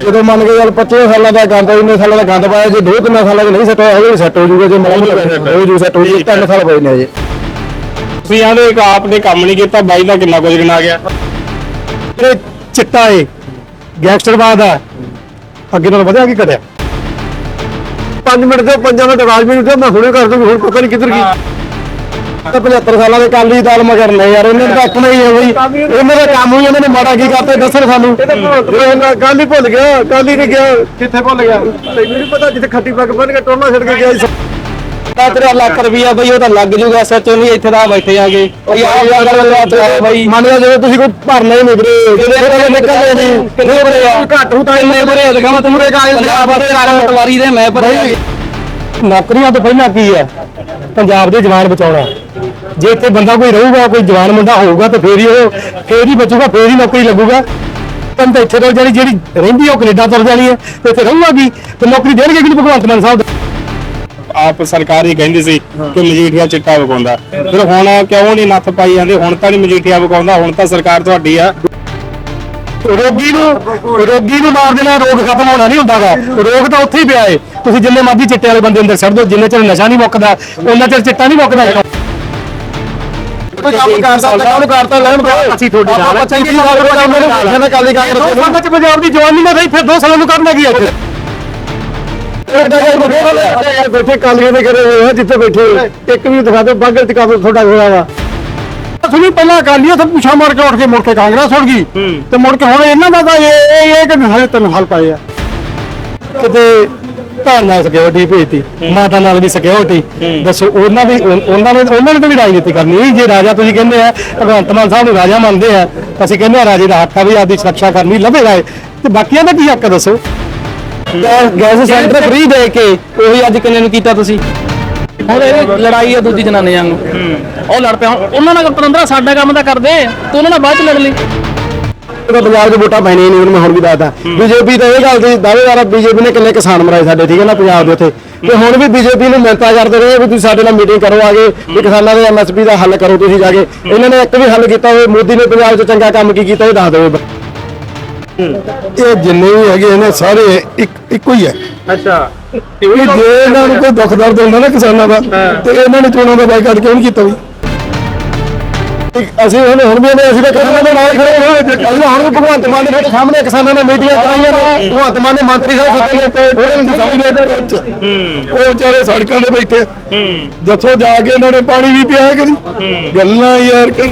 ਜਦੋਂ ਮੰਨ ਕੇ ਚੱਲ 25 ਸਾਲਾਂ ਦਾ ਗੰਦ ਇੰਨੇ ਸਾਲਾਂ ਦਾ ਗੰਦ ਪਾਇਆ ਜੇ ਦੋ ਤਿੰਨ ਸਾਲਾਂ ਚ ਨਹੀਂ ਸੈੱਟ ਹੋਇਆ ਉਹ ਸੈੱਟ ਹੋ ਜੂਗਾ ਜੇ ਮਤਲਬ ਹੋ ਜੂ ਸੈੱਟ ਹੋ। ਜੂ ਤਿੰਨ ਸਾਲ ਪਏ ਨੇ ਅਜੇ ਤੁਸੀਂ ਆਂਦੇ ਇੱਕ ਆਪ ਨੇ ਕੰਮ ਨਹੀਂ ਕੀਤਾ ਬਾਈ ਦਾ ਕਿੰਨਾ ਕੁਝ ਗਿਣਾ ਗਿਆ। ਜਿਹੜੇ ਚਿੱਟਾ ਏ ਗੈਂਗਸਟਰਵਾਦ ਆ। ਅੱਗੇ ਨਾਲ ਵਧਿਆ ਕੀ ਘਟਿਆ? 5 ਮਿੰਟ ਦੇ ਪੰਜਾਂ ਮਿੰਟ ਰਾਜ ਮੈਨੂੰ ਮੈਂ ਹੁਣੇ ਕਰ ਦੂੰਗੀ ਹੁਣ ਪਤਾ ਨਹੀਂ ਕਿੱਧਰ ਗਈ ਤਾਂ 75 ਸਾਲਾਂ ਦੇ ਕਾਲੀ ਦਾਲ ਮਗਰ ਨੇ ਯਾਰ ਇਹਨਾਂ ਦਾ ਆਪਣਾ ਹੀ ਹੈ ਬਈ। ਇਹਨਾਂ ਦਾ ਕੰਮ ਹੀ ਇਹਨਾਂ ਨੇ ਮਾੜਾ ਕੀ ਕਰਤੇ ਦੱਸਣ ਸਾਨੂੰ। ਕਾਲੀ ਭੁੱਲ ਗਿਆ। ਕਾਲੀ ਨੇ ਗਿਆ ਕਿੱਥੇ ਭੁੱਲ ਗਿਆ? ਤੈਨੂੰ ਨਹੀਂ ਪਤਾ ਜਿੱਥੇ ਖੱਟੀ ਪੱਗ ਬੰਨ ਕੇ ਟੋਲਾ ਛੱਡ ਕੇ ਗਿਆ ਸੀ। ਤਾਂ ਤੇਰਾ ਲੱਖ ਰੁਪਿਆ ਬਈ ਉਹ ਤਾਂ ਲੱਗ ਜੂਗਾ ਸੱਚੋ ਨਹੀਂ ਇੱਥੇ ਦਾ ਬੈਠੇ ਆਗੇ ਬਈ ਮੰਨ ਲਿਆ ਜਿਵੇਂ ਤੁਸੀਂ ਕੋਈ ਭਰਨਾ ਹੀ ਨਹੀਂ ਵੀਰੇ। ਜਿਹੜੇ ਨਿਕਲਦੇ ਨਹੀਂ ਕਿੰਨੇ ਬਰੇ ਆ ਘੱਟ ਹੂ ਤਾਂ ਇੰਨੇ ਬਰੇ ਅਦਗਾ ਤੁਮਰੇ ਪੰਜਾਬ ਦੇ ਕਾਰਨ ਪਟਵਾਰੀ ਦੇ ਮੈਂ ਭਰੇ ਨੌਕਰੀਆਂ ਤੋਂ ਪਹਿਲਾਂ ਕੀ ਹੈ? ਪੰਜਾਬ ਦੇ ਜਵਾਨ ਬਚਾਉਣਾ। ਜੇ ਇੱਥੇ ਬੰਦਾ ਕੋਈ ਰਹੂਗਾ, ਕੋਈ ਜਵਾਨ ਮੁੰਡਾ ਹੋਊਗਾ ਤਾਂ ਫੇਰ ਹੀ ਉਹ, ਫੇਰ ਹੀ ਬਚੂਗਾ, ਫੇਰ ਹੀ ਨੌਕਰੀ ਲੱਗੂਗਾ। ਤਾਂ ਤਾਂ ਇੱਥੇ ਤੋਂ ਜਿਹੜੀ ਜਿਹੜੀ ਰਹਿੰਦੀ ਉਹ ਕੈਨੇਡਾ ਤੁਰ ਜਾਣੀ ਹੈ। ਤੇ ਇੱਥੇ ਰਹੂਗਾ ਕੀ? ਤੇ ਨੌਕਰੀ ਦੇਣਗੇ ਕਿ ਭਗਵੰਤ ਮਾਨ ਸਾਹਿਬ ਆਪ ਸਰਕਾਰ ਹੀ ਕਹਿੰਦੀ ਸੀ ਕਿ ਮਜੀਠੀਆ ਚਿੱਟਾ ਵਿਕਾਉਂਦਾ ਫਿਰ ਹੁਣ ਕਿਉਂ ਨਹੀਂ ਨੱਥ ਪਾਈ ਜਾਂਦੇ? ਹੁਣ ਤਾਂ ਨਹੀਂ ਮਜੀਠੀਆ ਵਿਕਾਉਂਦਾ ਹੁਣ ਤਾਂ ਸਰਕਾਰ ਤੁਹਾਡੀ ਆ। ਰੋਗੀ ਨੂੰ ਰੋਗੀ ਨੂੰ ਮਾਰ ਦੇਣਾ ਰੋਗ ਖਤਮ ਹੋਣਾ ਨਹੀਂ ਹੁੰਦਾਗਾ। ਰੋਗ ਤਾਂ ਉੱਥੇ ਹੀ ਪਿਆ ਏ। ਤੁਸੀਂ ਜਿੰਨੇ ਮਰਜ਼ੀ ਚਿੱਟੇ ਵਾਲੇ ਬੰਦੇ ਅੰਦਰ ਛੱਡ ਦਿਓ ਜਿੰਨੇ ਚਿਰ ਨਸ਼ਾ ਨਹੀਂ ਮੁੱਕਦਾ ਉਹਨਾਂ ਚਿਰ ਚਿੱਟਾ ਨਹੀਂ ਮੁੱਕਦਾ ਕੋਈ ਕੰਮ ਕਰਦਾ ਕੰਮ ਕਰਤਾ ਲੈਣ ਦੋ ਅਸੀਂ ਤੁਹਾਡੇ ਨਾਲ ਆਪਾਂ ਚੰਗੀ ਗੱਲ ਕਰਾਂਗੇ ਮੈਨੂੰ ਦੇਖਿਆ ਨਾ ਕਾਲੀ ਕਾਂਗਰਸ ਦੋ ਚ ਪੰਜਾਬ ਦੀ ਜਵਾਨੀ ਨਾ ਰਹੀ ਫਿਰ ਦੋ ਸਾਲਾਂ ਨੂੰ ਕਰਨਾ ਕੀ ਬੈਠੇ ਕਾਲੀਆਂ ਦੇ ਕਰੇ ਹੋਏ ਆ ਜਿੱਥੇ ਬੈਠੇ ਹੋਏ। ਇੱਕ ਵੀ ਦਿਖਾ ਦਿਓ ਬਾਗਲ ਚ ਕੰਮ ਤੁਹਾਡਾ ਹੋਇਆ ਵਾ। ਸੁਣੀ ਪਹਿਲਾਂ ਅਕਾਲੀ ਉੱਥੇ ਪੁੱਛਾ ਮਾਰ ਕੇ ਉੱਠ ਕੇ ਮੁੜ ਕੇ ਕਾਂਗਰਸ ਉੜ ਗਈ। ਤੇ ਮੁੜ ਕੇ ਹੁਣ ਇਹਨਾਂ ਦਾ ਤਾਂ ਇਹ ਇਹ ਇਹ ਕਿ ਹਲੇ ਤਿੰਨ ਹਲ ਪਏ ਆ। ਕਿਤੇ ਨਾਲ ਸਿਕਿਉਰਿਟੀ ਭੇਜਤੀ ਮਾਤਾ ਨਾਲ ਵੀ ਸਿਕਿਉਰਿਟੀ ਦੱਸੋ ਉਹਨਾਂ ਦੀ ਉਹਨਾਂ ਨੇ ਉਹਨਾਂ ਨੇ ਤਾਂ ਵੀ ਰਾਜਨੀਤੀ ਕਰਨੀ ਜੇ ਰਾਜਾ ਤੁਸੀਂ ਕਹਿੰਦੇ ਆ ਭਗਵੰਤ ਮਾਨ ਸਾਹਿਬ ਨੂੰ ਰਾਜਾ ਮੰਨਦੇ ਆ ਅਸੀਂ ਕਹਿੰਦੇ ਆ ਰਾਜੇ ਦਾ ਹੱਕ ਆ ਵੀ ਆਪਦੀ ਸੁਰੱਖਿਆ ਕਰਨੀ ਲੱਭੇਗਾ ਇਹ। ਤੇ ਬਾਕੀਆਂ ਦਾ ਕੀ ਹੱਕ ਦੱਸੋ? ਗੈਸ ਸਿਲੰਡਰ ਫ੍ਰੀ ਦੇ ਕੇ ਉਹੀ ਅੱਜ ਕਿੰਨੇ ਨੂੰ ਕੀਤਾ ਤੁਸੀਂ? ਹੁਣ ਇਹ ਲੜਾਈ ਆ ਦੂਜੀ ਜਨਾਨੀਆਂ ਨੂੰ। ਉਹ ਲੜ ਪਿਆ ਹੁਣ ਉਹਨਾਂ ਨਾਲ ਪਤੰਦਰਾ ਸਾਡਾ ਕੰਮ ਤਾਂ ਕਰਦੇ। ਤੂੰ ਉਹਨਾਂ ਨਾਲ ਬਾਅਦ ਚ ਲੜ ਲਈ। ਤਾਂ ਪੰਜਾਬ 'ਚ ਵੋਟਾਂ ਪੈਣੀਆਂ ਨਹੀਂ ਉਹਨੂੰ ਮੈਂ ਹੁਣ ਵੀ ਦੱਸਦਾ। ਬੀਜੇਪੀ ਤਾਂ ਇਹ ਗੱਲ ਦੀ ਦਾਅਵੇਦਾਰ ਬੀਜੇਪੀ ਨੇ ਕਿੰਨੇ ਕਿਸਾਨ ਮਰਾਏ ਸਾਡੇ ਠੀਕ ਹੈ ਨਾ ਪੰਜਾਬ ਦੇ ਉੱਥੇ। ਤੇ ਹੁਣ ਵੀ ਬੀਜੇਪੀ ਨੂੰ ਮਿਹਨਤਾਂ ਕਰਦੇ ਰਹੇ ਵੀ ਤੁਸੀਂ ਸਾਡੇ ਨਾਲ ਮੀਟਿੰਗ ਕਰੋ ਆਗੇ ਵੀ ਕਿਸਾਨਾਂ ਦੇ ਐਮਐਸਪੀ ਦਾ ਹੱਲ ਕਰੋ ਤੁਸੀਂ ਜਾ ਕੇ। ਇਹਨਾਂ ਨੇ ਇੱਕ ਵੀ ਹੱਲ ਕੀਤਾ ਹੋਵੇ ਮੋਦੀ ਨੇ ਪੰਜਾਬ 'ਚ ਚੰਗਾ ਕੰਮ ਕੀ ਕੀਤਾ ਇਹ ਦੱਸ ਦਿਓ। ਇਹ ਜਿੰਨੇ ਵੀ ਹੈਗੇ ਨੇ ਸਾਰੇ ਇੱਕ ਇੱਕੋ ਹੀ ਹੈ। ਅੱਛਾ। ਜੇ ਇਹਨਾਂ ਨੂੰ ਕੋਈ ਦੁੱਖ ਦਰਦ ਹੁੰਦਾ ਨਾ ਕਿਸਾਨਾਂ ਦਾ ਤੇ ਇਹਨਾਂ ਨੇ ਚੋਣਾਂ ਦਾ ਬਾਈਕਾਟ ਕਿਉਂ ਨਹੀਂ ਕੀਤਾ ਵੀ? ਅਸੀਂ ਹੁਣ ਹੁਣ ਵੀ ਇਹਨੇ ਅਸੀਂ ਤਾਂ ਕਿਸਾਨਾਂ ਦੇ ਨਾਲ ਖੜੇ ਹੋਏ ਜੇ ਕੱਲ ਹੁਣ ਵੀ ਭਗਵੰਤ ਮਾਨ ਨੇ ਸਾਡੇ ਸਾਹਮਣੇ ਕਿਸਾਨਾਂ ਨਾਲ ਮੀਟਿੰਗਾਂ ਕਰਾਈਆਂ ਨੇ ਭਗਵੰਤ ਮਾਨ ਨੇ ਮੰਤਰੀ ਸਾਹਿਬ ਸੱਦੇ ਤੇ ਉਹਨਾਂ ਨੂੰ ਸਾਹਮਣੇ ਦੇ ਵਿੱਚ। ਉਹ ਵਿਚਾਰੇ ਸੜਕਾਂ ਤੇ ਬੈਠੇ। ਜਿੱਥੋਂ ਜਾ ਕੇ ਇਹਨਾਂ ਨੇ ਪਾਣੀ ਵੀ ਪਿਆ ਕਦੀ ਗੱਲਾਂ ਯਾਰ ਕਿ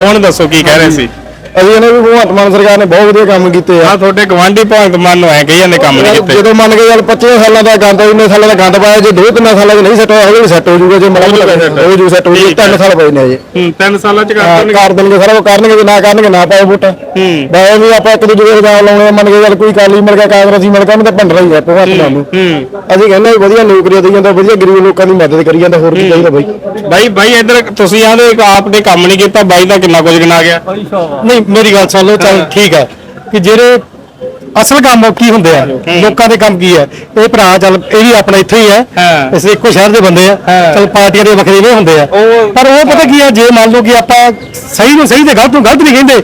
ਹੁਣ ਦੱਸੋ ਕੀ ਕਹਿ ਰਹੇ ਸੀ? ਅਸੀਂ ਇਹਨਾਂ ਵੀ ਭਗਵੰਤ ਮਾਨ ਸਰਕਾਰ ਨੇ ਬਹੁਤ ਵਧੀਆ ਕੰਮ ਕੀਤੇ ਆ। ਆ ਤੁਹਾਡੇ ਗਵਾਂਢੀ ਭਗਤ ਮਾਨ ਨੂੰ ਐ ਕਹੀ ਜਾਂਦੇ ਕੰਮ ਨਹੀਂ ਕੀਤੇ। ਜਦੋਂ ਮੰਨ ਕੇ ਚੱਲ 25 ਸਾਲਾਂ ਦਾ ਗੰਦ ਇੰਨੇ ਸਾਲਾਂ ਦਾ ਗੰਦ ਪਾਇਆ ਜੇ ਦੋ ਤਿੰਨ ਸਾਲਾਂ ਚ ਨਹੀਂ ਸੈੱਟ ਹੋਇਆ ਉਹ ਸੈੱਟ ਹੋ ਜੂਗਾ ਜੇ ਮਤਲਬ ਹੋ ਜੂ ਸੈੱਟ ਹੋ ਜੂ ਤਿੰਨ ਸਾਲ ਪਏ ਨੇ ਅਜੇ ਹੂੰ ਤਿੰਨ ਸਾਲਾਂ ਚ ਕਰ ਦੇਣਗੇ। ਕਰ ਦੇਣਗੇ ਸਾਰਾ ਉਹ ਕਰਨਗੇ ਜੇ ਨਾ ਕਰਨਗੇ ਨਾ ਪਾਓ ਵੋਟਾਂ। ਹੂੰ। ਬਾਏ ਵੀ ਆਪਾਂ ਇੱਕ ਦੂਜੇ ਦੇ ਇਲਜ਼ਾਮ ਲਾਉਣੇ ਆ, ਮੰਨ ਕੇ ਚੱਲ ਕੋਈ ਕਾਲੀ ਮਿਲ ਗਿਆ ਕਾਂਗਰਸੀ ਮਿਲ ਗਿਆ ਉਹਨੂੰ ਤਾਂ ਭੰਡਰਾ ਹੀ ਹੈ ਭਗਵੰਤ ਮਾਨ ਨੂੰ। ਹੂੰ। ਅਸੀਂ ਕਹਿੰਦੇ ਵੀ ਵਧੀਆ ਨੌਕਰੀਆਂ ਦੇਈ ਜਾਂਦਾ ਵਧੀਆ ਗਰੀਬ ਲੋਕਾਂ ਦੀ ਮਦਦ ਕਰੀ ਜਾਂਦਾ ਹੋਰ ਕੀ ਚਾਹੀਦਾ ਬਾਈ? ਬਾਈ ਬਾਈ ਇੱਧਰ ਤੁਸੀਂ ਆਂਦੇ ਇੱਕ ਆਪ ਨੇ ਕੰਮ ਨਹੀਂ ਕੀਤਾ ਬਾਈ ਦਾ ਕਿੰਨਾ ਕੁਝ ਗਿਣਾ ਗਿਆ। ਨਹੀਂ ਮੇਰੀ ਗੱਲ ਸੁਣ ਲਓ ਚੱਲ ਠੀਕ ਹੈ। ਕਿ ਜਿਹੜੇ ਅਸਲ ਕੰਮ ਕੀ ਹੁੰਦੇ ਆ ਲੋਕਾਂ ਦੇ ਕੰਮ ਕੀ ਹੈ? ਇਹ ਭਰਾ ਚੱਲ ਇਹ ਵੀ ਆਪਣਾ ਇੱਥੇ ਹੀ ਹੈ। ਅਸੀਂ ਇੱਕੋ ਸ਼ਹਿਰ ਦੇ ਬੰਦੇ ਆ। ਚੱਲ ਪਾਰਟੀਆਂ ਦੇ ਵੱਖਰੇ ਨਹੀਂ ਹੁੰਦੇ ਆ। ਪਰ ਉਹ ਪਤਾ ਕੀ ਹੈ ਜੇ ਮੰਨ ਲਓ ਕਿ ਆਪਾਂ ਸਹੀ ਨੂੰ ਸਹੀ ਤੇ ਗਲਤ ਨੂੰ ਗਲਤ ਨਹੀਂ ਕਹਿੰਦੇ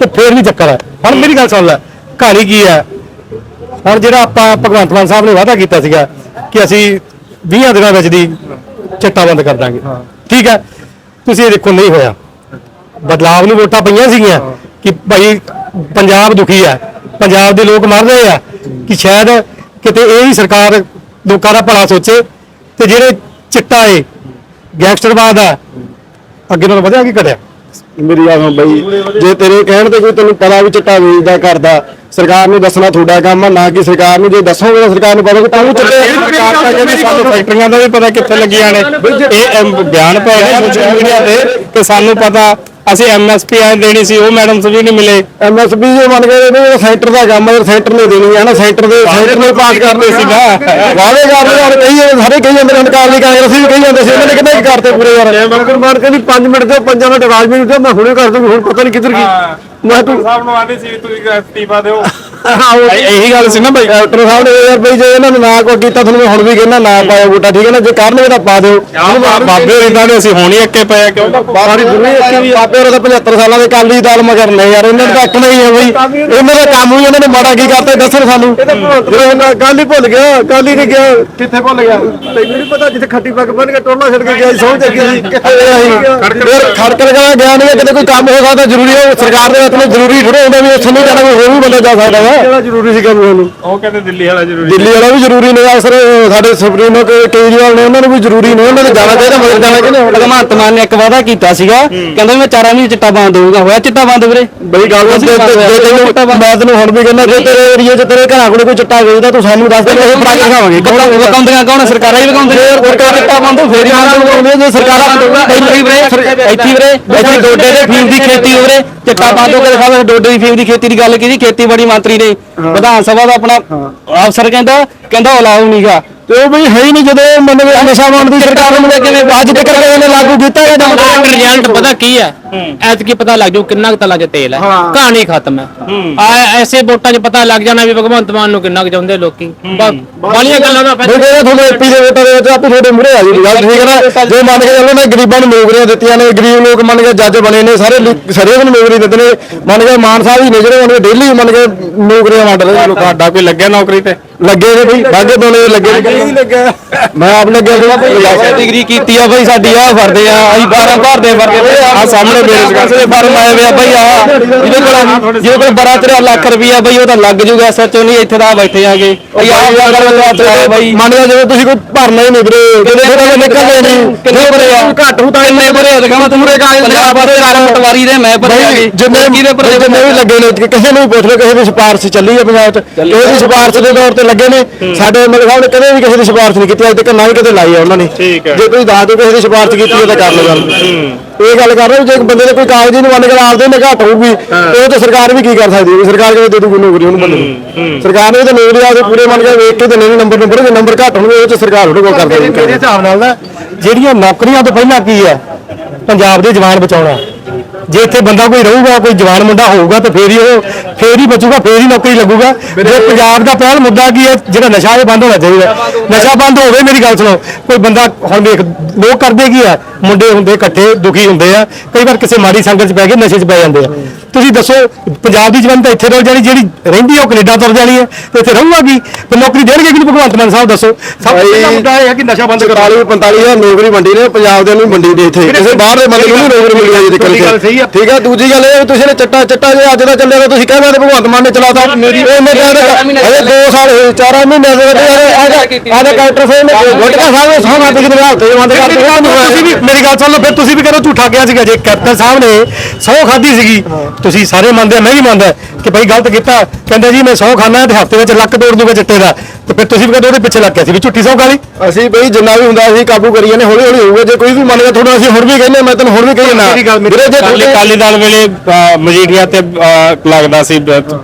ਤੇ ਫੇਰ ਵੀ ਚੱਕਰ ਹੈ ਹੁਣ ਮੇਰੀ ਗੱਲ ਸੁਣ ਲੈ ਕਹਾਣੀ ਕੀ ਹੈ ਹੁਣ ਜਿਹੜਾ ਆਪਾਂ ਭਗਵੰਤ ਮਾਨ ਸਾਹਿਬ ਨੇ ਵਾਅਦਾ ਕੀਤਾ ਸੀਗਾ ਕਿ ਅਸੀਂ 20 ਦਿਨਾਂ ਵਿੱਚ ਦੀ ਚਿੱਟਾ ਬੰਦ ਕਰ ਦਾਂਗੇ। ਠੀਕ ਹੈ? ਤੁਸੀਂ ਇਹ ਦੇਖੋ ਨਹੀਂ ਹੋਇਆ। ਬਦਲਾਵ ਨੂੰ ਵੋਟਾਂ ਪਈਆਂ ਸੀਗੀਆਂ ਕਿ ਭਾਈ ਪੰਜਾਬ ਦੁਖੀ ਹੈ ਪੰਜਾਬ ਦੇ ਲੋਕ ਮਰ ਰਹੇ ਆ ਕਿ ਸ਼ਾਇਦ ਕਿਤੇ ਇਹ ਹੀ ਸਰਕਾਰ ਲੋਕਾਂ ਦਾ ਭਲਾ ਸੋਚੇ ਤੇ ਜਿਹੜੇ ਚਿੱਟਾ ਏ ਗੈਂਗਸਟਰਵਾਦ ਆ ਅੱਗੇ ਨਾਲੋਂ ਵਧਿਆ ਕੀ ਘਟਿਆ? ਮੇਰੀ ਸੁਣ ਬਈ ਜੇ ਤੇਰੇ ਕਹਿਣ ਤੇ ਕੋਈ ਤੈਨੂੰ ਪਤਾ ਵੀ ਚਿੱਟਾ ਵੇਚਦਾ ਕਰਦਾ ਸਰਕਾਰ ਨੂੰ ਦੱਸਣਾ ਤੁਹਾਡਾ ਕੰਮ ਆ ਨਾ ਕਿ ਸਰਕਾਰ ਨੂੰ ਜੇ ਦੱਸੋਗੇ ਤਾਂ ਸਰਕਾਰ ਨੂੰ ਪਤਾ ਕਿ ਤਾਂ ਚਿੱਟੇ ਸਰਕਾਰ ਤਾਂ ਕਹਿੰਦੀ ਸਾਨੂੰ ਫੈਕਟਰੀਆਂ ਦਾ ਵੀ ਪਤਾ ਕਿੱਥੇ ਲੱਗੀਆਂ ਨੇ। ਇਹ ਬਿਆਨ ਨੇ ਸੋਸ਼ਲ ਮੀਡੀਆ ਤੇ ਕਿ ਸਾਨੂੰ ਪਤਾ ਅਸੀਂ ਐਮਐਸਪੀ ਆ ਦੇਣੀ ਸੀ ਉਹ ਮੈਡਮ ਵੀ ਨਹੀਂ ਮਿਲੇ। ਐਮਐਸਪੀ ਜੇ ਮੰਨ ਕੇ ਇਹਨੇ ਸੈਂਟਰ ਦਾ ਕੰਮ ਹੈ ਸੈਂਟਰ ਨੇ ਦੇਣੀ ਹੈ ਨਾ ਸੈਂਟਰ ਦੇ ਸੈਂਟਰ ਨੇ ਪਾਸ ਕਰਨੇ ਸੀਗਾ ਵਾਅਦੇ ਕਰਦੇ ਯਾਰ ਕਹੀ ਜਾਂਦੇ, ਸਾਰੇ ਕਹੀ ਜਾਂਦੇ ਅਨਕਾਰ ਦੀ ਕਾਂਗਰਸੀ ਵੀ ਕਹੀ ਜਾਂਦੇ ਸੀ ਇਹਨਾਂ ਨੇ ਕਿੰਨੇ ਕਰਤੇ ਪੂਰੇ ਯਾਰ। ਮਗਰ ਮਾਰ ਕੇ ਨਹੀਂ 5 ਮਿੰਟ ਦੇ 5 ਮਿੰਟ ਰਾਜ ਮੈਨੂੰ ਮੈਂ ਹੁਣੇ ਕਰ ਹੁਣ ਪਤਾ ਨਹੀਂ ਕਿੱਧਰ ਗਈ ਮੈਂ ਸਾਹਿਬ ਨੂੰ ਆਂਦੇ ਸੀ ਤੁਸੀਂ ਅਸਤੀਫਾ ਦਿਓ। ਇਹ- ਇਹੀ ਗੱਲ ਸੀ ਨਾ ਬਾਈ। ਡਾਕਟਰ ਸਾਹਿਬ ਨੇ ਯਾਰ ਬਈ ਜੇ ਇਹਨਾਂ ਨੇ ਨਾ ਕੋਈ ਕੀਤਾ ਤੁਹਾਨੂੰ ਮੈਂ ਹੁਣ ਵੀ ਕਹਿੰਦਾ ਨਾ ਪਾਓ ਬੂਟਾ ਠੀਕ ਹੈ ਨਾ? ਜੇ ਕਰਨਗੇ ਤਾਂ ਪਾ ਦਿਓ। ਬਾਬੇ ਹੋਰੀ ਤਾਂ ਅਸੀਂ ਹੋਣੀ ਅੱਕੇ ਪਏ ਕਿਉਂ? ਸਾਰੀ ਦੁਨੀਆ ਇੱਥੇ ਵੀ ਬਾਬੇ ਹੋਰਾਂ ਦਾ 75 ਸਾਲਾਂ ਦੇ ਕਾਲੀ ਦਾਲ ਮਗਰ ਨੇ ਯਾਰ ਇਹਨਾਂ ਦਾ ਅੱਕਣਾ ਹੀ ਹੈ ਬਈ ਇਹਨਾਂ ਦਾ ਕੰਮ ਹੀ ਇਹਨਾਂ ਨੇ ਮਾੜਾ ਕੀ ਕਰਤਾ ਦੱਸਣ ਸਾਨੂੰ। ਜਦੋਂ ਕੱਲ ਹੀ ਭੁੱਲ ਗਿਆ ਕੱਲ ਹੀ ਨਹੀਂ ਗਿਆ ਕਿੱਥੇ ਭੁੱਲ ਗਿਆ? ਤੈਨੂੰ ਨਹੀਂ ਪਤਾ ਜਿੱਥੇ ਖੱਟੀ ਪੱਗ ਬੰਨ ਕੇ ਟੋਲਾ ਛੱਡ ਕੇ ਗਿਆ ਸੀ, ਸਹੁੰ ਚੱਕੀ ਸੀ। ਕਿੱਥੇ ਗਿਆ ਸੀ ਫਿਰ ਖੜਕ ਲਗਾ ਗਿਆ ਨਹੀਂ ਕਿਤੇ ਕੋਈ ਕੰਮ ਹੋ ਸਕਦਾ ਜ਼ਰੂਰੀ ਹੈ ਉਹ ਸਰਕਾਰ ਦੇ ਹੱਥ ਵਿੱਚ ਜ਼ਰੂਰੀ ਥੋੜਾ ਹੁੰਦਾ ਵੀ ਉੱਥੇ ਨਹੀਂ ਜਾਣਾ ਕੋਈ ਹੋਰ ਵੀ ਬੰਦਾ ਜਾ ਸਕਦਾ ਜਿਹੜਾ ਜ਼ਰੂਰੀ ਸੀ ਕੰਮ ਉਹਨੂੰ ਉਹ ਕਹਿੰਦੇ ਦਿੱਲੀ ਵਾਲਾ ਜ਼ਰੂਰੀ ਦਿੱਲੀ ਵਾਲਾ ਵੀ ਜ਼ਰੂਰੀ ਨੇ ਅਸਰ ਸਾਡੇ ਸੁਪਰੀਮੋ ਕੇ ਕੇਜਰੀਵਾਲ ਨੇ ਉਹਨਾਂ ਨੂੰ ਵੀ ਜ਼ਰੂਰੀ ਨੇ ਉਹਨਾਂ ਨੇ ਜਾਣਾ ਚਾਹੀਦਾ ਮਗਰ ਜਾਣਾ ਕਿ ਨਹੀਂ ਭਗਵੰਤ ਮਾਨ ਨੇ ਇੱਕ ਵਾਅਦਾ ਕੀਤਾ ਸੀਗਾ ਕਹਿੰਦਾ ਵੀ ਮੈਂ ਚਾਰਾਂ ਮਹੀਨੇ ਚਿੱਟਾ ਬੰਦ ਹੋਊਗਾ। ਹੋਇਆ ਚਿੱਟਾ ਬੰਦ ਵੀਰੇ? ਬਈ ਗੱਲ ਬੰਦ ਜੇ ਤੈਨੂੰ ਬੰਦ। ਮੈਂ ਤੈਨੂੰ ਹੁਣ ਵੀ ਕਹਿੰਦਾ ਜੇ ਤੇਰੇ ਏਰੀਆ 'ਚ ਤੇਰੇ ਘਰਾਂ ਕੋਲੇ ਕੋਈ ਚਿੱਟਾ ਵੇਚਦਾ ਤੂੰ ਸਾਨੂੰ ਦੱਸ ਦੇ ਅਸੀਂ ਬੜਾ ਖਾਵਾਂਗੇ ਵਕਾਉਂਦੀਆਂ ਕੌਣ? ਸਰਕਾਰਾਂ ਹੀ ਵਕਾਉਂਦੀਆਂ। ਸਰਕਾਰ ਚਿੱਟਾ ਬੰਦ ਹੋ ਫੇਰ ਹੀ ਬੰਦ ਹੋਊਗਾ। ਜੇ ਸਰਕਾਰਾਂ ਇੱਥੇ ਵੀਰੇ ਇੱਥੇ ਵੀਰੇ ਇੱਥੇ ਡੋਡੇ ਦੇ ਫੀਮ ਦੀ ਖੇਤੀ ਹੋ ਵੀਰੇ। ਚਿੱਟਾ ਬੰਦ ਹੋ ਕੇ ਦਿਖਾਵੇ ਡੋਡੇ ਦੀ ਫੀਮ ਦੀ ਖੇਤੀ ਦੀ ਗੱਲ ਕੀਤੀ ਖੇਤੀਬਾੜੀ ਮੰਤਰੀ ਨੇ ਵਿਧਾਨ ਸਭਾ ਦਾ ਆਪਣਾ ਅਫਸਰ ਕਹਿੰਦਾ ਕਹਿੰਦਾ ਉਹ ਲਾਉ ਨਹੀਂਗਾ ਤੇ ਉਹ ਬਈ ਹੈ ਹੀ ਨਹੀਂ ਜਦੋਂ ਮੰਨ ਕੇ ਨਸ਼ਾ ਬਣਨ ਦੀ ਸਰਕਾਰ ਨੂੰ ਕਿਵੇਂ ਅੱਜ ਤੱਕ ਲਾਗੂ ਕੀਤਾ ਰਿਜ਼ਲਟ ਪਤਾ ਕੀ ਹੈ? ਐਤਕੀ ਪਤਾ ਲੱਗ ਜੂ ਕਿੰਨਾ ਕੁ ਤਲਾ ਚ ਤੇਲ ਹੈ। ਕਹਾਣੀ ਖਤਮ ਹੈ। ਆ ਐਸੇ ਵੋਟਾਂ 'ਚ ਪਤਾ ਲੱਗ ਜਾਣਾ ਵੀ ਭਗਵੰਤ ਮਾਨ ਨੂੰ ਕਿੰਨਾ ਕੁ ਚਾਹੁੰਦੇ ਲੋਕੀ। ਬਾਲੀਆਂ ਗੱਲਾਂ ਦਾ ਪਹਿਲਾਂ ਜਿਹੜੇ ਤੁਹਾਨੂੰ ਐਪੀ ਦੇ ਵੋਟਾਂ ਦੇ ਵਿੱਚ ਆਪੇ ਤੁਹਾਡੇ ਮੂਹਰੇ ਆ ਜੀ ਗੱਲ ਠੀਕ ਹੈ ਨਾ? ਜੇ ਮੰਨ ਕੇ ਚੱਲੋ ਨਾ ਗਰੀਬਾਂ ਨੂੰ ਨੌਕਰੀਆਂ ਦਿੱਤੀਆਂ ਨੇ ਗਰੀਬ ਲੋਕ ਮੰਨ ਕੇ ਜੱਜ ਬਣੇ ਨੇ ਸਾਰੇ ਲੋਕ- ਸਾਰੇ ਨੂੰ ਨੌਕਰੀ ਦਿੰਦੇ ਨੇ। ਮੰਨ ਕੇ ਮਾਨ ਸਾਹਿਬ ਹੀ ਨੇ ਜਿਹੜੇ ਡੇਲੀ ਮੰਨ ਕੇ ਨੌਕਰੀਆਂ ਵੰਡ ਰਹੇ ਨੇ ਲੋਕਾਂ ਤੁਹਾਡਾ ਕੋਈ ਲੱਗਿਆ ਨੌਕਰੀ ਤੇ? ਲੱਗੇ ਨੇ ਬਈ ਬਾਗੇ ਦੋਨੇ ਲੱਗੇ ਨੇ। ਲੱਗਾ। ਮੈਂ ਆਪ ਲੱਗਿਆ ਸੀਗਾ ਡਿਗਰੀ ਕੀਤੀ ਆ ਬਈ ਸਾਡੀ ਆ ਫਰਦੇ ਆ ਅਸੀਂ 12 ਭਰਦੇ ਫਰਦੇ ਆ। ਸਾਹਮਣੇ ਬੇਰੁਜ਼ਗਾਰ ਦੇ ਫਾਰਮ ਆਏ ਵੇ ਆ ਬਈ ਆ ਜਿਹਦੇ ਕੋਲ ਜਿਹਦੇ ਕੋਲ ਬੜਾ ਤੇਰਾ ਲੱਖ ਰੁਪਈਆ ਬਈ ਉਹ ਤਾਂ ਲੱਗ ਜੂਗਾ ਐਸਐਚਓ ਨਹੀਂ ਇੱਥੇ ਤਾਂ ਬੈਠੇ ਆਗੇ। ਬਈ ਮੰਨ ਜਦੋਂ ਤੁਸੀਂ ਕੋਈ ਭਰਨਾ ਹੀ ਨਹੀਂ ਵੀਰੇ। ਕਿੰਨੇ ਕਿਤੇ ਭਰੇ ਨਿਕਲਦੇ ਨਹੀਂ ਕਿੰਨੇ ਭਰੇ ਆ? ਘੱਟ ਹੂ ਤਾਂ ਕਿੰਨੇ ਭਰੇ ਆ? ਦਿਖਾਵਾਂ ਤੂੰ ਪੰਜਾਬ ਦੇ ਨਾਲ ਪਟਵਾਰੀ ਦੇ ਮੈਂ ਭਰੇ ਬਈ ਜਿੰਨੇ ਕਿਹਦੇ ਭਰੇ ਜਿੰਨੇ ਵੀ ਲੱਗੇ ਨੇ ਕਿਸੇ ਨੂੰ ਵੀ ਪੁੱਛ ਲਓ ਕਿਸੇ ਦੀ ਸਿਫਾਰਿਸ਼ ਚੱਲੀ ਹੈ ਪੰਜਾਬ 'ਚ। ਕਿਸੇ ਦੀ ਸਿਫਾਰਿਸ਼ ਦੇ ਤੌਰ ਤੇ ਲੱਗੇ ਨੇ। ਸਾਡੇ ਐਮਐਲਏ ਸਾਹਿਬ ਨੇ ਕਦੇ ਵੀ ਕਿਸੇ ਦੀ ਸਿਫਾਰਿਸ਼ ਨਹੀਂ ਕੀਤੀ ਅੱਜ ਤੱਕ ਨਾ ਹੀ ਕਦੇ ਲਾਈ ਹੈ ਉਹਨਾਂ ਨੇ। ਜੇ ਤੁਸੀਂ ਦੱਸ ਦਿਓ ਕਿਸੇ ਦੀ ਸਿਫਾਰਿਸ਼ ਕੀਤੀ ਹੈ ਤਾਂ ਕਰ ਲਓ ਗੱਲ। ਇਹ ਗੱਲ ਕਰ ਰਹੇ ਹੋ ਜੇ ਇੱਕ ਬੰਦੇ ਦੇ ਕੋਈ ਕਾਗਜ਼ ਨਹੀਂ ਮੰਨ ਕੇ ਆਪਦੇ ਨੇ ਘੱਟ ਹੋਊਗੀ ਤੇ ਉਹ ਤੇ ਸਰਕਾਰ ਵੀ ਕੀ ਕਰ ਸਕਦੀ ਹੈ? ਸਰਕਾਰ ਕਿਵੇਂ ਦੇ ਦੂਗੀ ਨੌਕਰੀ ਉਹਨੂੰ ਬੰਦੇ ਨੂੰ? ਸਰਕਾਰ ਨੇ ਤਾਂ ਨੌਕਰੀ ਆਪਦੇ ਪੂਰੇ ਮੰਨ ਕੇ ਵੇਖ ਕੇ ਤੇ ਨਹੀਂ ਨੰਬਰ ਨੰਬਰ ਜੇ ਨੰਬਰ ਘੱਟ ਹੋਣਗੇ ਉਹ ਚ ਸਰਕਾਰ ਉਹਦੇ ਕੋਲ ਕਰ ਦੇਗੀ ਮੇਰੇ ਹਿਸਾਬ ਨਾਲ ਨਾ ਜਿਹੜੀਆਂ ਨੌਕਰੀਆਂ ਤੋਂ ਪਹਿਲਾਂ ਕੀ ਹੈ? ਪੰਜਾਬ ਦੇ ਜਵਾਨ ਬਚਾਉਣਾ। ਜੇ ਇੱਥੇ ਬੰਦਾ ਕੋਈ ਰਹੂਗਾ ਕੋਈ ਜਵਾਨ ਮੁੰਡਾ ਹੋਊਗਾ ਤਾਂ ਫੇਰ ਹੀ ਉਹ ਫੇਰ ਹੀ ਬਚੂਗਾ ਫੇਰ ਹੀ ਨੌਕਰੀ ਲੱਗੂਗਾ। ਜੇ ਪੰਜਾਬ ਦਾ ਪਹਿਲ ਮੁੱਦਾ ਕੀ ਹੈ ਜਿਹੜਾ ਨਸ਼ਾ ਇਹ ਬੰਦ ਹੋਣਾ ਚਾਹੀਦਾ। ਨਸ਼ਾ ਬੰਦ ਹੋਵੇ ਮੇਰੀ ਗੱਲ ਸੁਣੋ ਕੋਈ ਬੰਦਾ ਹੁਣ ਦੇਖ ਲੋਕ ਕਰਦੇ ਕੀ ਆ? ਮੁੰਡੇ ਹੁੰਦੇ ਇਕੱਠੇ ਦੁਖੀ ਹੁੰਦੇ ਆ। ਕਈ ਵਾਰ ਕਿਸੇ ਮਾੜੀ ਸੰਗਤ 'ਚ ਪੈ ਕੇ ਨਸ਼ੇ 'ਚ ਪੈ ਜਾਂਦੇ ਆ। ਤੁਸੀਂ ਦੱਸੋ ਪੰਜਾਬ ਦੀ ਜਵਾਨ ਤਾਂ ਇੱਥੇ ਰੁਲ ਜਾਣੀ ਜਿਹੜੀ ਰਹਿੰਦੀ ਆ ਉਹ ਕੈਨੇਡਾ ਤੁਰ ਜਾਣੀ ਹੈ ਤੇ ਇੱਥੇ ਰਹੂਗਾ ਕੀ ਤੇ ਨੌਕਰੀ ਦੇਣਗੇ ਕਿ ਭਗਵੰਤ ਮਾਨ ਸਾਹਿਬ ਦੱਸੋ। ਸਭ ਤੋਂ ਪਹਿਲਾ ਮੁੱਦਾ ਇਹ ਹੈ ਕਿ ਨਸ਼ਾ ਬੰਦ ਕਰੋ। 45 45000 ਨੌਕਰੀ ਵੰਡੀ ਨੇ ਪੰਜਾਬ ਦੇ ਨੂੰ ਵੰਡੀ ਨੇ ਇੱਥੇ। ਕਿਸੇ ਬਾਹਰ ਦੇ ਬੰਦੇ ਨੂੰ ਨੌਕਰੀ ਮਿਲੀ ਸਹੀ ਆ। ਤੱਕ ਠੀਕ ਹੈ ਦੂਜੀ ਗੱਲ ਇਹ ਹੈ ਤੁਸੀਂ ਨੇ ਚੱਟਾ ਚੱਟਾ ਜੇ ਅੱਜ ਦਾ ਚੱਲਿਆ ਤਾਂ ਤੁਸੀਂ ਕਹਿੰਦੇ ਤੇ ਭਗਵੰਤ ਮਾਨ ਨੇ ਚਲਾਤਾ। ਇਹਨੇ ਕਹਿੰਦੇ ਅਜੇ 2 ਸਾਲ ਹੋਏ 4 ਮਹੀਨੇ ਦੇ ਵਿੱਚ ਆਹ ਆਹ ਕੈਰੈਕਟਰ ਸੇ ਨੇ ਗੁੱਟਕਾ ਸਾਹਿਬ ਨੇ ਸੌਂ ਹੱਥ ਕਿਤੇ ਹਾਲਤ ਬੰਦ ਕਰ ਤੁਸੀਂ ਵੀ ਮੇਰੀ ਗੱਲ ਸੁਣ ਲਓ ਫਿਰ ਤੁਸੀਂ ਵੀ ਕਰੋ ਝੂਠਾ ਗਿਆ ਸੀਗਾ ਜੇ ਕੈਪਟਨ ਸਾਹਿਬ ਨੇ ਸੌ ਖਾਧੀ ਸੀਗੀ ਤੁਸੀਂ ਸਾਰੇ ਮੰਨਦੇ ਆ ਮੈਂ ਵੀ ਮੰਨਦਾ। ਕਿ ਭਾਈ ਗਲਤ ਕੀਤਾ ਕਹਿੰਦੇ ਜੀ ਮੈਂ ਸੌ ਖਾਣਾ ਤੇ ਹਫ਼ਤੇ ਵਿੱਚ ਲੱਕ ਤੋੜ ਦੂੰਗਾ ਚਿੱਟੇ ਦਾ। ਤੇ ਫਿਰ ਤੁਸੀਂ ਵੀ ਕਦੋਂ ਉਹਦੇ ਪਿੱਛੇ ਲੱਗ ਗਿਆ ਸੀ ਵੀ ਝੂਠੀ ਸੌ ਖਾਲੀ ਅਸੀਂ ਬਈ ਜਿੰਨਾ ਵੀ ਹੁੰਦਾ ਅਸੀਂ ਕਾਬੂ ਕਰੀ ਜਾਂਦੇ ਹੌਲੀ ਹੌਲੀ ਹੋਊਗਾ। ਜੇ ਕੋਈ ਵੀ ਮੰਨ ਗਿਆ ਤੁਹਾਨੂੰ ਅਸੀਂ ਹੁਣ ਵੀ ਕਹਿੰਦੇ ਮੈਂ ਤੈਨੂੰ ਹੁਣ ਵੀ ਕਹੀ ਨਾ ਵੀਰੇ ਜੇ ਅਕਾਲੀ ਤੁਹਾਡੇ ਅਕਾਲੀ ਦਲ ਵੇਲੇ ਮਜੀਠੀਆ ਤੇ ਲੱਗਦਾ ਸੀ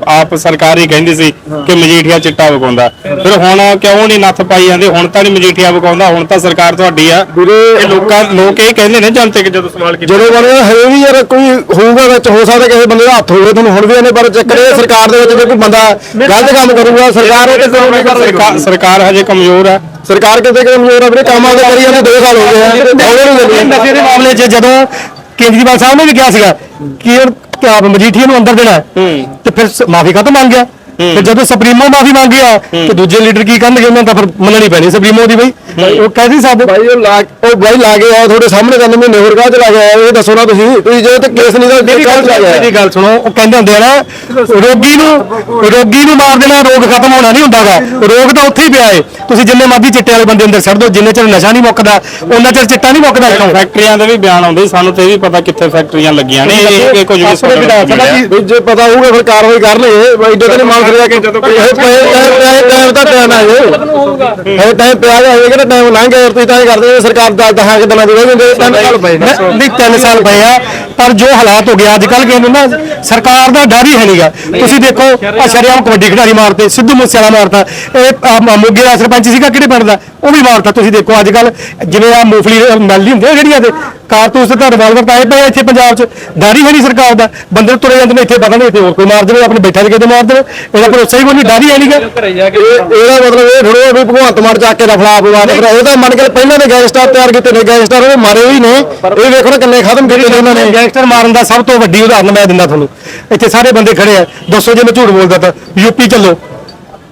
ਆਪ ਸਰਕਾਰ ਹੀ ਕਹਿੰਦੀ ਸੀ ਕਿ ਮਜੀਠੀਆ ਚਿੱਟਾ ਵਕਾਉਂਦਾ। ਫਿਰ ਹੁਣ ਕਿਉਂ ਨਹੀਂ ਨੱਥ ਪਾਈ ਜਾਂਦੇ? ਹੁਣ ਤਾਂ ਨਹੀਂ ਮਜੀਠੀਆ ਵਕਾਉਂਦਾ ਹੁਣ ਤਾਂ ਸਰਕਾਰ ਤੁਹਾਡੀ ਆ। ਵੀਰੇ ਇਹ ਲੋਕਾਂ ਲੋਕ ਇਹ ਕਹਿੰਦੇ ਨੇ ਜਨਤਕ ਜਦੋਂ ਸਵਾਲ ਕੀਤਾ। ਜਦੋਂ ਬਣਿਆ ਹੈ ਵੀ ਯਾਰ ਕੋਈ ਹੋਊਗਾ ਵਿੱਚ ਹੋ ਸਕਦਾ ਕਿਸੇ ਬੰਦੇ ਦਾ ਹੱਥ ਹੋਵੇ ਤੁਹਾਨੂੰ ਹੁਣ ਵੀ ਇਹਨੇ ਪਰ ਇਹ ਸਰਕਾਰ ਦੇ ਵਿੱਚ ਜੇ ਕੋਈ ਬੰਦਾ ਗਲਤ ਕੰਮ ਕਰੂਗਾ ਸਰਕਾਰ ਉਹ ਕਾਰਵਾਈ ਕਰ ਸਰਕਾਰ ਸਰਕਾਰ ਹਜੇ ਕਮਜ਼ੋਰ ਹੈ ਸਰਕਾਰ ਕਿਤੇ ਕਮਜ਼ੋਰ ਆ? ਵੀਰੇ ਕੰਮ ਆਪਦੇ ਕਰੀ ਜਾਂਦੇ 2 ਸਾਲ ਹੋ ਗਏ ਆ। ਹੌਲੀ ਹੌਲੀ ਨਸ਼ੇ ਦੇ ਮਾਮਲੇ 'ਚ ਜਦੋਂ ਕੇਜਰੀਵਾਲ ਸਾਹਿਬ ਨੇ ਵੀ ਕਿਹਾ ਸੀਗਾ ਕਿ ਇਹ ਕਿ ਆਪ ਮਜੀਠੀਆ ਨੂੰ ਅੰਦਰ ਦੇਣਾ ਹੈ, ਤੇ ਫਿਰ ਮਾਫੀ ਕਾ ਮੰਗ ਗਿਆ? ਤੇ ਜਦੋਂ ਸੁਪਰੀਮੋ ਮਾਫੀ ਮੰਗ ਗਿਆ ਤੇ ਦੂਜੇ ਲੀਡਰ ਕੀ ਕਹਿੰਦੇ ਉਹਨਾਂ ਤਾਂ ਫਿਰ ਮੰਨਣੀ ਪੈਣੀ ਸੁਪਰੀਮੋ ਦੀ ਬਈ। ਉਹ ਕਹਿੰਦੀ ਸਾਹਿਬ ਭਾਈ ਉਹ ਲਾ ਉਹ ਭਾਈ ਲਾ ਕੇ ਆਇਆ ਤੁਹਾਡੇ ਸਾਹਮਣੇ ਤਾਂ ਮਹੀਨੇ ਹੋਰ ਕਾਹ ਚ ਲਾ ਕੇ ਆਇਆ। ਇਹ ਦੱਸੋ ਨਾ ਤੁਸੀਂ ਤੁਸੀਂ ਜੇ ਤੇ ਕੇਸ ਨਹੀਂ ਦਾ ਮੇਰੀ ਗੱਲ ਸੁਣੋ ਉਹ ਕਹਿੰਦੇ ਹੁੰਦੇ ਆ ਨਾ ਰੋਗੀ ਨੂੰ ਰੋਗੀ ਨੂੰ ਮਾਰ ਦੇਣਾ ਰੋਗ ਖਤਮ ਹੋਣਾ ਨਹੀਂ ਹੁੰਦਾਗਾ। ਰੋਗ ਤਾਂ ਉੱਥੇ ਹੀ ਪਿਆ ਏ। ਤੁਸੀਂ ਜਿੰਨੇ ਮਰਜ਼ੀ ਚਿੱਟੇ ਵਾਲੇ ਬੰਦੇ ਅੰਦਰ ਛੱਡ ਦਿਓ ਜਿੰਨੇ ਚਿਰ ਨਸ਼ਾ ਨਹੀਂ ਮੁੱਕਦਾ ਉਹਨਾਂ ਚਿਰ ਚਿੱਟਾ ਨਹੀਂ ਮੁੱਕਦਾ ਕਿਉਂ ਫੈਕਟਰੀਆਂ ਦੇ ਵੀ ਬਿਆਨ ਆਉਂਦੇ ਸਾਨੂੰ ਤੇ ਇਹ ਵੀ ਪਤਾ ਕਿੱਥੇ ਫੈਕਟਰੀਆਂ ਲੱਗੀਆਂ ਨੇ ਇਹ ਕੁਝ ਵੀ ਜੀ ਜੇ ਪਤਾ ਹੋਊਗਾ ਫਿਰ ਕਾਰਵਾਈ ਕਰ ਲਏ ਬਈ ਇੱਦਾਂ ਤਾਂ ਮੰਨ ਸਕਦਾ ਕਿ ਜਦੋਂ ਕੋਈ ਇਹ ਟਾਈਮ ਦਾ ਟਾਈਮ ਆ ਜੇ ਇਹ ਟਾਈਮ ਪਿਆ ਜਾ ਹੋਏਗਾ ਨਾ ਟਾਈਮ ਲੰਘ ਗਿਆ ਤੁਸੀਂ ਤਾਂ ਇਹ ਕਰਦੇ ਹੋ, ਸਰਕਾਰ ਦਾ ਦਹਾਂ ਕਿ ਦਿਨਾਂ ਦੀ ਰਹਿ ਜਾਂਦੇ ਤਿੰਨ ਸਾਲ ਪਏ ਨਹੀਂ ਤਿੰਨ ਸਾਲ ਪਏ ਆ। ਪਰ ਜੋ ਹਾਲਾਤ ਹੋ ਗਿਆ ਅੱਜ ਕੱਲ ਕਹਿੰਦੇ ਨਾ ਸਰਕਾਰ ਦਾ ਡਰ ਹੀ ਹੈ ਨਹੀਂਗਾ ਤੁਸੀਂ ਦੇਖੋ ਆ ਸ਼ਰਿਆਮ ਕਬੱਡੀ ਖਿਡਾਰੀ ਮਾਰਤੇ ਸਿੱਧੂ ਮੂਸੇਵਾਲਾ ਮਾਰਤਾ। ਇਹ ਮੋਗੇ ਦਾ ਸਰਪੰਚ ਸੀਗਾ ਕਿਹੜੇ ਪਿੰਡ ਦਾ? ਉਹ ਵੀ ਮਾਰਤਾ। ਤੁਸੀਂ ਦੇਖੋ ਅੱਜ ਕੱਲ ਜਿਵੇਂ ਆ ਮੂੰਗਫਲੀ ਮਿਲਦੀ ਹੁੰਦੀ ਜਿਹੜੀਆਂ ਤੇ ਕਾਰਤੂਸ ਤੇ ਰਿਵਾਲਵਰ ਤਾਂ ਆਏ ਪਏ ਇੱਥੇ ਪੰਜਾਬ 'ਚ ਡਾਰੀ ਹੈ ਨਹੀਂ ਸਰਕਾਰ ਦਾ। ਬੰਦੇ ਤੁਰੇ ਜਾਂਦੇ ਨੇ ਇੱਥੇ ਪਤਾ ਨਹੀਂ ਇੱਥੇ ਹੋਰ ਕੋਈ ਮਾਰ ਦੇਵੇ ਆਪਣੇ ਬੈਠਾ ਜਗੇ ਤੇ ਮਾਰ ਦੇਵੇ। ਇਹਦਾ ਭਰੋਸਾ ਹੀ ਕੋਈ ਨਹੀਂ ਡਾਰੀ ਹੈ ਨਹੀਂਗਾ। ਇਹਦਾ ਮਤਲਬ ਇਹ ਥੋੜਾ ਵੀ ਭਗਵੰਤ ਮਾਨ ਚੱਕ ਕੇ ਰਫਲਾ ਪਵਾ ਦੇ ਫਿਰ ਉਹ ਤਾਂ ਮੰਨ ਕੇ ਪਹਿਲਾਂ ਦੇ ਗੈਂਗਸਟਰ ਤਿਆਰ ਕੀਤੇ ਨੇ ਗੈਂਗਸਟਰ ਉਹ ਮਾਰੇ ਹੋਈ ਨੇ। ਇਹ ਵੇਖੋ ਨਾ ਕਿੰਨੇ ਖਤਮ ਕੀਤੇ ਨੇ ਉਹਨਾਂ ਨੇ। ਗੈਂਗਸਟਰ ਮਾਰਨ ਦਾ ਸਭ ਤੋਂ ਵੱਡੀ ਉਦਾਹਰਨ ਮੈਂ ਦਿੰਦਾ ਤੁਹਾਨੂੰ। ਇੱਥੇ ਸਾਰੇ ਬੰਦੇ ਖੜੇ ਆ। ਦੱਸੋ ਜੇ ਮੈਂ ਝੂਠ ਬੋਲਦਾ ਤਾਂ। ਯੂਪੀ ਚੱਲੋ।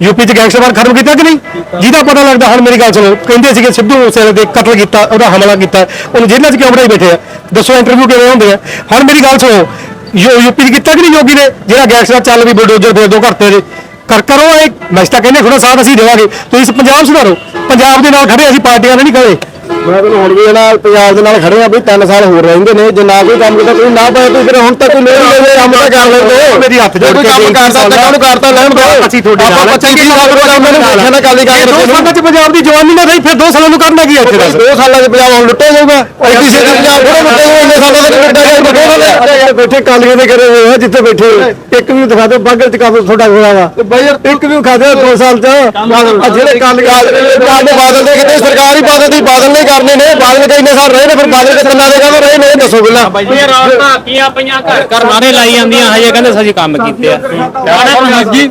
ਯੂਪੀ ਚ ਗੈਂਗਸਟਰ ਖਤਮ ਕੀਤਾ ਕਿ ਨਹੀਂ? ਜਿਹਦਾ ਪਤਾ ਲੱਗਦਾ ਹੁਣ ਮੇਰੀ ਗੱਲ ਸੁਣੋ ਕਹਿੰਦੇ ਸੀਗੇ ਸਿੱਧੂ ਮੂਸੇ ਦੇ ਕਤਲ ਕੀਤਾ ਉਹਦਾ ਹਮਲਾ ਕੀਤਾ ਉਹਨੂੰ ਜੇਲ੍ਹਾਂ 'ਚ ਕਿਉਂ ਬਣਾਈ ਬੈਠੇ ਆ? ਦੱਸੋ ਇੰਟਰਵਿਊ ਕਿਵੇਂ ਹੁੰਦੇ ਆ? ਹੁਣ ਮੇਰੀ ਗੱਲ ਸੁਣੋ ਯੂ- ਯੂਪੀ 'ਚ ਕੀਤਾ ਕਿ ਨਹੀਂ ਯੋਗੀ ਨੇ? ਜਿਹੜਾ ਗੈਂਗਸਟਰ ਚੱਲ ਵੀ ਬੁਲਡੋਜ਼ਰ ਫੇਰ ਦੋ ਘਰਤੇ ਦੇ ਕਰ ਕਰੋ ਇਹ ਮੈਂ ਤਾਂ ਕਹਿੰਦੇ ਥੋੜਾ ਸਾਥ ਅਸੀਂ ਦੇਵਾਂਗੇ। ਤੁਸੀਂ ਪੰਜਾਬ ਸੁਧਾਰੋ। ਪੰਜਾਬ ਦੇ ਨਾਲ ਖੜੇ ਅਸੀਂ ਪਾਰਟੀਆਂ ਨਾਲ ਨਹੀਂ ਖੜੇ ਮੈਂ ਤੁਹਾਨੂੰ ਹੁਣ ਵੀ ਇਹਨਾਂ ਪੰਜਾਬ ਦੇ ਨਾਲ ਖੜੇ ਆ ਵੀ 3 ਸਾਲ ਹੋਰ ਰਹਿੰਦੇ ਨੇ ਜੇ ਨਾ ਕੋਈ ਕੰਮ ਕੀਤਾ ਤੁਸੀਂ ਨਾ ਪਾਏ ਤੁਸੀਂ ਫਿਰ ਹੁਣ ਤੱਕ ਕੋਈ ਲੋੜ ਨਹੀਂ ਕੰਮ ਤਾਂ ਕਰ ਲੈਂਦੇ ਮੇਰੀ ਹੱਥ ਜੋੜ ਕੇ ਕੰਮ ਕਰਦਾ ਤਾਂ ਕਾਹਨੂੰ ਕਰਦਾ ਲੈਣ ਦੋ ਅਸੀਂ ਤੁਹਾਡੇ ਨਾਲ ਆਪਾਂ ਚੰਗੀ ਸਾਲ ਤੋਂ ਕੰਮ ਨੂੰ ਦੇਖਿਆ ਨਾ ਕਾਲੀ ਕਾਂਗਰਸ ਨੂੰ ਦੋ ਸਾਲਾਂ ਚ ਪੰਜਾਬ ਦੀ ਜਵਾਨੀ ਨਾ ਰਹੀ ਫਿਰ 2 ਸਾਲਾਂ ਨੂੰ ਕਰਨਾ ਕੀ ਹੈ ਇੱਥੇ 2 ਸਾਲਾਂ ਚ ਪੰਜਾਬ ਹੁਣ ਲੁੱਟਿਆ ਜਾਊਗਾ। ਐਡੀ ਸੇ ਪੰਜਾਬ ਥੋੜਾ ਲੁੱਟਿਆ ਜਾਊਗਾ ਇੰਨੇ ਸਾਲਾਂ ਤੱਕ ਲੁੱਟਿਆ ਜਾਊਗਾ ਬੈਠੇ ਕਾਲੀਆਂ ਦੇ ਕਰੇ ਹੋਏ ਆ ਜਿੱਥੇ ਬੈਠੇ ਇੱਕ ਵੀ ਦਿਖਾ ਦਿਓ ਬਾਗਲ ਚ ਕੰਮ ਤੁਹਾਡਾ ਹੋਇਆ ਵਾ। ਬਾਈ ਯਾਰ ਇੱਕ ਵੀ ਖਾ ਦਿਓ 2 ਸਾਲ ਚ। ਆ ਜਿਹੜੇ ਕਾਲੀਆਂ ਕਾਲੇ ਬਾਦਲ ਦੇ ਕਿਤੇ ਸਰਕਾਰ ਹੀ ਬਾਦਲ ਦੀ ਬਾਦਲ ਨਹੀਂ ਕਰਨੇ ਨੇ? ਬਾਦਲ ਕਈ ਨੇ ਸਾਲ ਰਹੇ ਨੇ ਫਿਰ ਬਾਦਲ ਦੇ ਦੇ ਕੰਮ ਰਹੇ ਨੇ ਇਹ ਦੱਸੋ ਪਹਿਲਾਂ। ਇਹ ਰੌਣਕਾਂ ਕੀਆਂ ਪਈਆਂ ਘਰ ਘਰ ਨਾਰੇ ਲਾਈ ਜਾਂਦੀਆਂ ਹਜੇ ਕਹਿੰਦੇ ਅਸੀਂ ਕੰਮ ਕੀਤੇ ਆ। ਜੀ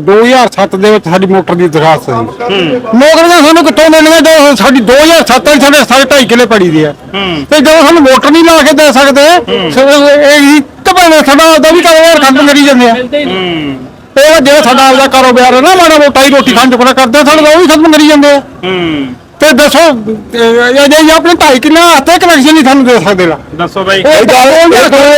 2007 ਦੇ ਵਿੱਚ ਸਾਡੀ ਮੋਟਰ ਦੀ ਦਰਖਾਸਤ ਸੀ। ਨੌਕਰੀਆਂ ਸਾਨੂੰ ਕਿੱਥੋਂ ਮਿਲਣਗੀਆਂ ਜਦੋਂ ਸਾਡੀ 2007 ਵਿੱਚ ਸਾਡੇ ਸਾਰੇ ਢਾਈ ਕਿਲੇ ਪੜੀ ਦੀ ਆ ਤੇ ਜਦੋਂ ਸਾਨੂੰ ਮੋਟਰ ਨਹੀਂ ਲਾ ਕੇ ਦੇ ਸਕਦੇ ਫਿਰ ਇਹ ਹੀ ਕਬਲੇ ਸਾਡਾ ਆਪਦਾ ਵੀ ਕਾਰੋਬਾਰ ਖਤਮ ਕਰੀ ਜਾਂਦੇ ਆ। ਉਹ ਜਿਹੜਾ ਸਾਡਾ ਆਪਦਾ ਕਾਰੋਬਾਰ ਹੈ ਨਾ ਮਾੜਾ ਮੋਟਾ ਹੀ ਰੋਟੀ ਖਾਣ ਚੁੱਕਣਾ ਕਰਦੇ ਤਾਂ ਉਹ ਵੀ ਖਤਮ ਕਰੀ ਜਾਂਦੇ ਆ। ਤੇ ਦੱਸੋ ਇਹ ਜੇ ਆਪਣੇ ਢਾਈ ਕਿੱਲੇ ਹੱਥੇ ਕਨੈਕਸ਼ਨ ਨਹੀਂ ਸਾਨੂੰ ਦੇ ਸਕਦੇ ਲਾ। ਦੱਸੋ ਬਾਈ। ਇਹ ਗੱਲ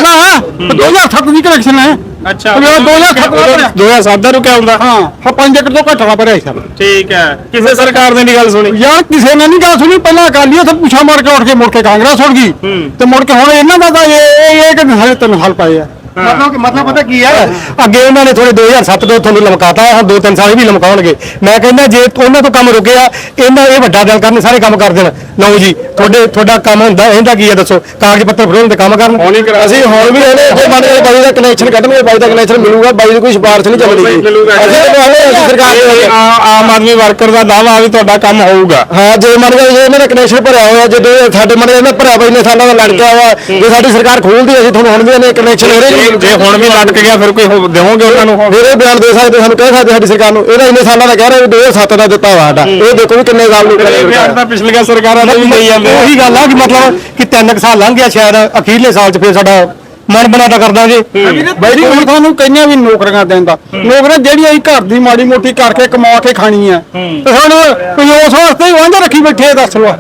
ਨਾ 2007 ਦੀ ਕਨੈਕਸ਼ਨ ਹੈ। ਅੱਛਾ। 2007 ਦਾ ਭਰਿਆ। 2007 ਦਾ ਰੁਕਿਆ ਹੁੰਦਾ। ਹਾਂ ਹਾਂ 5 ਏਕੜ ਤੋਂ ਘੱਟ ਨਾ ਭਰਿਆ ਸੀ ਠੀਕ ਹੈ। ਕਿਸੇ ਸਰਕਾਰ ਨੇ ਨਹੀਂ ਗੱਲ ਸੁਣੀ। ਯਾਰ ਕਿਸੇ ਨੇ ਨਹੀਂ ਗੱਲ ਸੁਣੀ। ਪਹਿਲਾਂ ਅਕਾਲੀ ਉੱਥੇ ਪੁੱਛਾ ਮਾਰ ਕੇ ਉੱਠ ਕੇ ਮੁੜ ਕੇ ਕਾਂਗਰਸ ਉੱਠ ਗਈ। ਤੇ ਮੁੜ ਕੇ ਹੁਣ ਇਹਨਾਂ ਦਾ ਇਹ ਇਹ ਕਿ ਸਾਡੇ ਤਿੰਨ ਸਾਲ ਪਏ ਆ। ਮਤਲਬ ਮਤਲਬ ਪਤਾ ਕੀ ਹੈ ਅੱਗੇ ਉਹਨਾਂ ਨੇ ਥੋੜੇ 2007 ਤੋਂ ਤੁਹਾਨੂੰ ਲਮਕਾਤਾ ਹੁਣ ਦੋ ਤਿੰਨ ਸਾਲ ਵੀ ਲਮਕਾਉਣਗੇ। ਮੈਂ ਕਹਿੰਦਾ ਜੇ ਉਹਨਾਂ ਤੋਂ ਕੰਮ ਰੁਕਿਆ, ਇਹਨਾਂ ਇਹ ਵੱਡਾ ਦਿਲ ਕਰਨ, ਸਾਰੇ ਕੰਮ ਕਰ ਦੇਣ। ਲਓ ਜੀ ਤੁਹਾਡੇ ਤੁਹਾਡਾ ਕੰਮ ਹੁੰਦਾ ਇਹਦਾ ਕੀ ਹੈ ਦੱਸੋ? ਕਾਗਜ਼ ਪੱਤਰ ਫੜਾਉਣ ਤੇ ਕੰਮ ਕਰਨ? ਹੁਣ ਹੀ ਕਰਾ ਅਸੀਂ ਹੁਣ ਵੀ ਇਹਨੇ ਜੇ ਮੰਨ ਕੇ ਬਾਈ ਦਾ ਕਨੈਕਸ਼ਨ ਕੱਢਣਗੇ ਬਾਈ ਦਾ ਕਨੈਕਸ਼ਨ ਮਿਲੂਗਾ ਬਾਈ ਦੀ ਕੋਈ ਸਿਫਾਰਿਸ਼ ਨਹੀਂ ਚੱਲਣੀ ਮਿਲੂਗਾ। ਅਸੀਂ ਤਾਂ ਹਾਲੇ ਅਸੀਂ ਸਰਕਾਰ ਦੇ ਇਹ ਆ- ਆਮ ਆਦਮੀ ਵਰਕਰ ਦਾ ਦਾਵਾ ਵੀ ਤੁਹਾਡਾ ਕੰਮ ਹੋਊਗਾ। ਹਾਂ ਜੇ ਮੰਨ ਕੇ ਜੇ ਇਹਨਾਂ ਦਾ ਕਨੈਕਸ਼ਨ ਭਰਿਆ ਹੋਇਆ ਜਦੋਂ ਸਾਡੇ ਮੰਨ ਕੇ ਇਹਨਾਂ ਭਰਿਆ ਬਈ ਨੇ ਸਾਲਾਂ ਦਾ ਲੜ ਗਿਆ ਵਾ ਜੇ ਸਾਡੀ ਸਰਕਾਰ ਖੋਲਦੀ ਅਸੀਂ ਤੁਹਾਨੂੰ ਹੁਣ ਵੀ ਇਹਨੇ ਕਨੈਕਸ਼ਨ ਹੋ ਜੇ- ਜੇ ਹੁਣ ਵੀ ਲਟਕ ਗਿਆ ਫਿਰ ਕੋਈ ਹੋ- ਦੇਵੋਗੇ ਉਹਨਾਂ ਨੂੰ? ਫਿਰ ਇਹ ਬਿਆਨ ਦੇ ਸਕਦੇ ਸਾਨੂੰ ਕਹਿ ਸਕਦੇ ਸਾਡੀ ਸਰਕਾਰ ਨੂੰ ਇਹਦਾ ਇੰਨੇ ਸਾਲਾਂ ਦਾ ਕਹਿ ਰਿਹਾ ਵੀ 2007 ਦਾ ਦਿੱਤਾ ਵਾ ਸਾਡਾ। ਇਹ ਦੇਖੋ ਵੀ ਕਿੰਨੇ ਸਾਲ ਨੂੰ ਕਰੇ ਤਾਂ ਪਿਛਲੀਆਂ ਸਰਕਾਰਾਂ ਵੀ ਲਈ ਜਾਂਦੇ ਆ। ਉਹੀ ਗੱਲ ਆ ਕਿ ਮਤਲਬ ਕਿ ਤਿੰਨ ਕੁ ਸਾਲ ਲੰਘ ਗਿਆ ਸ਼ਾਇਦ ਅਖੀਰਲੇ ਸਾਲ 'ਚ ਫਿਰ ਸਾਡਾ ਮਨ ਬਣਾਤਾ ਕਰ ਦਾਂਗੇ। ਬਾਈ ਜੀ ਹੁਣ ਤੁਹਾਨੂੰ ਕਹਿੰਦੇ ਵੀ ਨੌਕਰੀਆਂ ਦੇਂਦਾ ਨੌਕਰੀਆਂ ਜਿਹੜੀਆਂ ਅਸੀਂ ਘਰ ਦੀ ਮਾੜੀ ਮੋਟੀ ਕਰਕੇ ਕਮਾ ਕੇ ਖਾਣੀ ਆ ਤੇ ਸਾਨੂੰ ਕੋਈ ਉਸ ਵਾਸਤੇ ਹੀ ਵਾਂਝਾ ਰੱਖੀ ਬੈਠੇ ਆ, ਦੱਸ ਲੋ